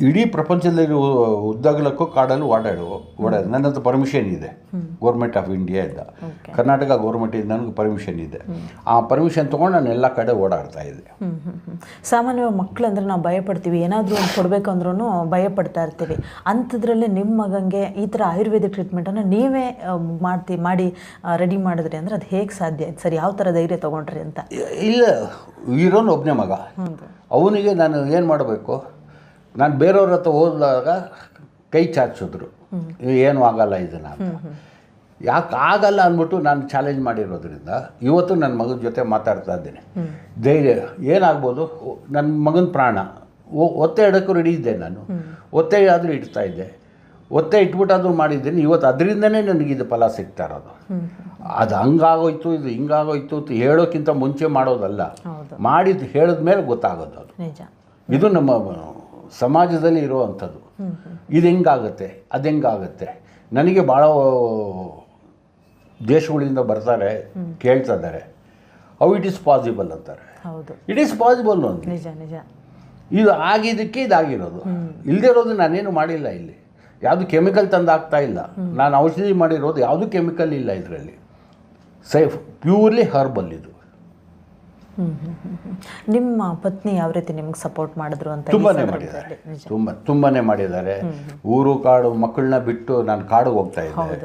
ಇಡೀ ಪ್ರಪಂಚದಲ್ಲಿ ಉದ್ದಗಲಕ್ಕೂ ಕಾಡಲ್ಲಿ ಓಡಾಡು ಓಡಾಡು ನನ್ನದು ಪರ್ಮಿಷನ್ ಇದೆ. ಗೌರ್ಮೆಂಟ್ ಆಫ್ ಇಂಡಿಯಾದಿಂದ Okay. ಕರ್ನಾಟಕ ಗೌರ್ಮೆಂಟಿಂದ ನನಗೆ ಪರ್ಮಿಷನ್ ಇದೆ. ಆ ಪರ್ಮಿಷನ್ ತೊಗೊಂಡು ನಾನು ಎಲ್ಲ ಕಡೆ ಓಡಾಡ್ತಾ ಇದ್ದೆ. ಸಾಮಾನ್ಯವಾಗಿ ಮಕ್ಕಳು ಅಂದ್ರೆ ನಾವು ಭಯಪಡ್ತೀವಿ. ಏನಾದರೂ ಒಂದು ಕೊಡಬೇಕು ಅಂದ್ರೂ ಭಯಪಡ್ತಾ ಇರ್ತೀವಿ. ಅಂಥದ್ರಲ್ಲಿ ನಿಮ್ಮ ಮಗಂಗೆ ಈ ಥರ ಆಯುರ್ವೇದಿಕ್ ಟ್ರೀಟ್ಮೆಂಟನ್ನು ನೀವೇ ಮಾಡ್ತಿ ಮಾಡಿ ರೆಡಿ ಮಾಡಿದ್ರಿ ಅಂದ್ರೆ ಅದು ಹೇಗೆ ಸಾಧ್ಯ? ಆಯ್ತು ಸರ್ ಯಾವ ಥರ ಧೈರ್ಯ ತೊಗೊಂಡ್ರಿ ಅಂತ. ಇಲ್ಲ ಇರೋನು ಒಬ್ಬನೇ ಮಗ. ಅವನಿಗೆ ನಾನು ಏನು ಮಾಡಬೇಕು? ನಾನು ಬೇರೆಯವ್ರ ಹತ್ರ ಹೋದಾಗ ಕೈ ಚಾಚಿಸಿದ್ರು ಏನು ಆಗಲ್ಲ ಇದನ್ನು ಅಂತ. ಯಾಕೆ ಆಗಲ್ಲ ಅಂದ್ಬಿಟ್ಟು ನಾನು ಚಾಲೆಂಜ್ ಮಾಡಿರೋದ್ರಿಂದ ಇವತ್ತು ನನ್ನ ಮಗನ ಜೊತೆ ಮಾತಾಡ್ತಾ ಇದ್ದೇನೆ. ಧೈರ್ಯ ಏನಾಗ್ಬೋದು? ನನ್ನ ಮಗನ ಪ್ರಾಣ. ಒತ್ತೆ ಇಡೋಕ್ಕೂ ರೆಡಿ ಇದ್ದೆ ನಾನು. ಒತ್ತೆ ಆದರೂ ಇಡ್ತಾ ಇದ್ದೆ. ಒತ್ತೆ ಇಟ್ಬಿಟ್ಟಾದರೂ ಮಾಡಿದ್ದೀನಿ. ಇವತ್ತು ಅದರಿಂದನೇ ನನಗೆ ಇದು ಫಲ ಸಿಗ್ತಾ ಇರೋದು. ಅದು ಹಂಗಾಗೋಯ್ತು ಇದು ಹಿಂಗಾಗೋಯ್ತು ಅಂತ ಹೇಳೋಕ್ಕಿಂತ ಮುಂಚೆ ಮಾಡೋದಲ್ಲ. ಮಾಡಿದ್ದು ಹೇಳಿದ ಮೇಲೆ ಗೊತ್ತಾಗೋದು ಅದು. ಇದು ನಮ್ಮ ಸಮಾಜದಲ್ಲಿ ಇರುವಂಥದ್ದು. ಇದು ಹೆಂಗಾಗುತ್ತೆ ಅದು ಹೆಂಗಾಗುತ್ತೆ ನನಗೆ ಭಾಳ ದೇಶಗಳಿಂದ ಬರ್ತಾರೆ ಕೇಳ್ತಾ ಇದ್ದಾರೆ ಅವು ಇಟ್ ಈಸ್ ಪಾಸಿಬಲ್ ಅಂತಾರೆ. ಇಟ್ ಈಸ್ ಪಾಸಿಬಲ್ ನಿಜ ನಿಜ. ಇದು ಆಗಿದ್ದಕ್ಕೆ ಇದಾಗಿರೋದು. ಇಲ್ಲದೆ ಇರೋದು ನಾನೇನು ಮಾಡಿಲ್ಲ ಇಲ್ಲಿ. ಯಾವುದು ಕೆಮಿಕಲ್ ತಂದು ಆಗ್ತಾ ಇಲ್ಲ ನಾನು ಔಷಧಿ ಮಾಡಿರೋದು ಯಾವುದು ಕೆಮಿಕಲ್ ಇಲ್ಲ ಇದರಲ್ಲಿ. ಸೇಫ್ ಪ್ಯೂರ್ಲಿ ಹರ್ಬಲ್ ಇದು. ನಿಮ್ಮ ಪತ್ನಿ ಯಾವ ರೀತಿ ನಿಮ್ಗೆ ಸಪೋರ್ಟ್ ಮಾಡಿದ್ರು ಅಂತ ತುಂಬಾ ತುಂಬಾನೇ ಮಾಡಿದ್ದಾರೆ. ತುಂಬ ತುಂಬಾನೇ ಮಾಡಿದ್ದಾರೆ. ಊರು ಕಾಡು ಮಕ್ಕಳನ್ನ ಬಿಟ್ಟು ನಾನು ಕಾಡಿಗೆ ಹೋಗ್ತಾ ಇದ್ದೆ.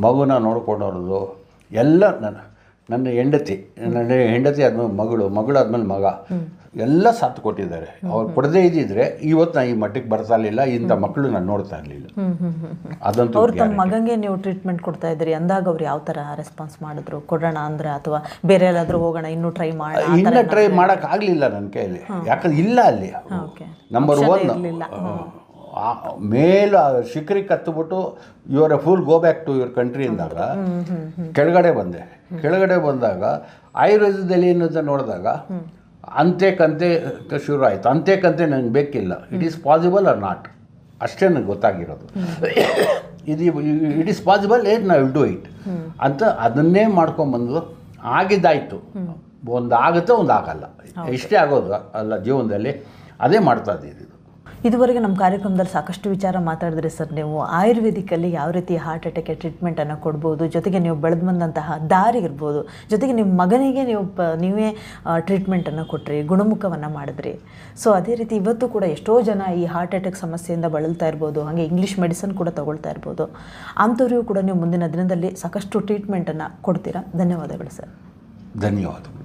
ಮಗುನ ನೋಡ್ಕೊಂಡವ್ರದ್ದು ಎಲ್ಲ ನನ್ನ ನನ್ನ ಹೆಂಡತಿ ನನ್ನ ಹೆಂಡತಿ ಆದ್ಮೇಲೆ ಮಗಳು ಮಗಳು ಮಗಳಾದ್ಮೇಲೆ ಮಗ. ಎಲ್ಲ ಸಾಥ್ ಕೊಟ್ಟಿದ್ದಾರೆ. ಅವ್ರು ಕೊಡದೇ ಇದ್ದಿದ್ರೆ ಇವತ್ತು ನಾ ಈ ಮಟ್ಟಕ್ಕೆ ಬರ್ತಾ ಇರಲಿಲ್ಲ ಇಂಥ ಮಕ್ಕಳು ನಾನು ನೋಡ್ತಾ ಇರಲಿಲ್ಲ. ಅದಂತೂ ಅವ್ರು ತಮ್ಮ ಮಗಂಗೆ ನೀವು ಟ್ರೀಟ್ಮೆಂಟ್ ಕೊಡ್ತಾ ಇದ್ರಿ ಅಂದಾಗ ಅವ್ರು ಯಾವ ಥರ ರೆಸ್ಪಾನ್ಸ್ ಮಾಡಿದ್ರು? ಕೊಡೋಣ ಅಂದ್ರೆ ಅಥವಾ ಬೇರೆ ಎಲ್ಲಾದರೂ ಹೋಗೋಣ ಇನ್ನೂ ಟ್ರೈ ಮಾಡಿ ಇನ್ನೂ ಟ್ರೈ ಮಾಡೋಕ್ಕಾಗಲಿಲ್ಲ ನನ್ನ ಕೈಯಲ್ಲಿ. ಯಾಕಂದ್ರೆ ಇಲ್ಲ ಅಲ್ಲಿ ನಂಬರ್ ಒನ್ ಮೇಲ್ ಶಿಖರಿ ಶಿಖರಿಗೆ ಕತ್ತಬಿಟ್ಟು you're fool go back to your country ಅಂದಾಗ ಕೆಳಗಡೆ ಬಂದೆ. ಕೆಳಗಡೆ ಬಂದಾಗ ಆಯುರ್ವೇದದಲ್ಲಿ ಏನಂತ ನೋಡಿದಾಗ ಅಂತೆ ಕಂತೆ ಶುರು ಆಯಿತು. ಅಂತೆ ಕಂತೆ ನನಗೆ ಬೇಕಿಲ್ಲ. It is possible or not ಅಷ್ಟೇ ನನಗೆ ಗೊತ್ತಾಗಿರೋದು. ಇದು ಇಟ್ ಈಸ್ ಪಾಸಿಬಲ್ ಏಟ್ ನಾ ವಿಲ್ ಡೂ ಇಟ್ ಅಂತ ಅದನ್ನೇ ಮಾಡ್ಕೊಂಬಂದು ಆಗಿದ್ದಾಯಿತು. ಒಂದು ಆಗುತ್ತೆ ಒಂದು ಆಗಲ್ಲ. ಇಷ್ಟೇ ಆಗೋದು ಅಲ್ಲ ಜೀವನದಲ್ಲಿ. ಅದೇ ಮಾಡ್ತಾ ಇದ್ದಿದ್ದು ಇದು. ಇದುವರೆಗೆ ನಮ್ಮ ಕಾರ್ಯಕ್ರಮದಲ್ಲಿ ಸಾಕಷ್ಟು ವಿಚಾರ ಮಾತಾಡಿದ್ರಿ ಸರ್ ನೀವು ಆಯುರ್ವೇದಿಕಲ್ಲಿ ಯಾವ ರೀತಿ ಹಾರ್ಟ್ ಅಟ್ಯಾಕ್ಗೆ ಟ್ರೀಟ್ಮೆಂಟನ್ನು ಕೊಡ್ಬೋದು, ಜೊತೆಗೆ ನೀವು ಬೆಳೆದು ಬಂದಂತಹ ದಾರಿ ಇರ್ಬೋದು, ಜೊತೆಗೆ ನಿಮ್ಮ ಮಗನಿಗೆ ನೀವು ಪ, ನೀವೇ ಟ್ರೀಟ್ಮೆಂಟನ್ನು ಕೊಟ್ರಿ, ಗುಣಮುಖವನ್ನು ಮಾಡಿದ್ರಿ. ಸೊ ಅದೇ ರೀತಿ ಇವತ್ತು ಕೂಡ ಎಷ್ಟೋ ಜನ ಈ ಹಾರ್ಟ್ ಅಟ್ಯಾಕ್ ಸಮಸ್ಯೆಯಿಂದ ಬಳಲ್ತಾ ಇರ್ಬೋದು, ಹಾಗೆ ಇಂಗ್ಲೀಷ್ ಮೆಡಿಸನ್ ಕೂಡ ತಗೊಳ್ತಾ ಇರ್ಬೋದು. ಅಂಥವ್ರಿಗೂ ಕೂಡ ನೀವು ಮುಂದಿನ ದಿನದಲ್ಲಿ ಸಾಕಷ್ಟು ಟ್ರೀಟ್ಮೆಂಟನ್ನು ಕೊಡ್ತೀರಾ? ಧನ್ಯವಾದಗಳು ಸರ್. ಧನ್ಯವಾದಗಳು.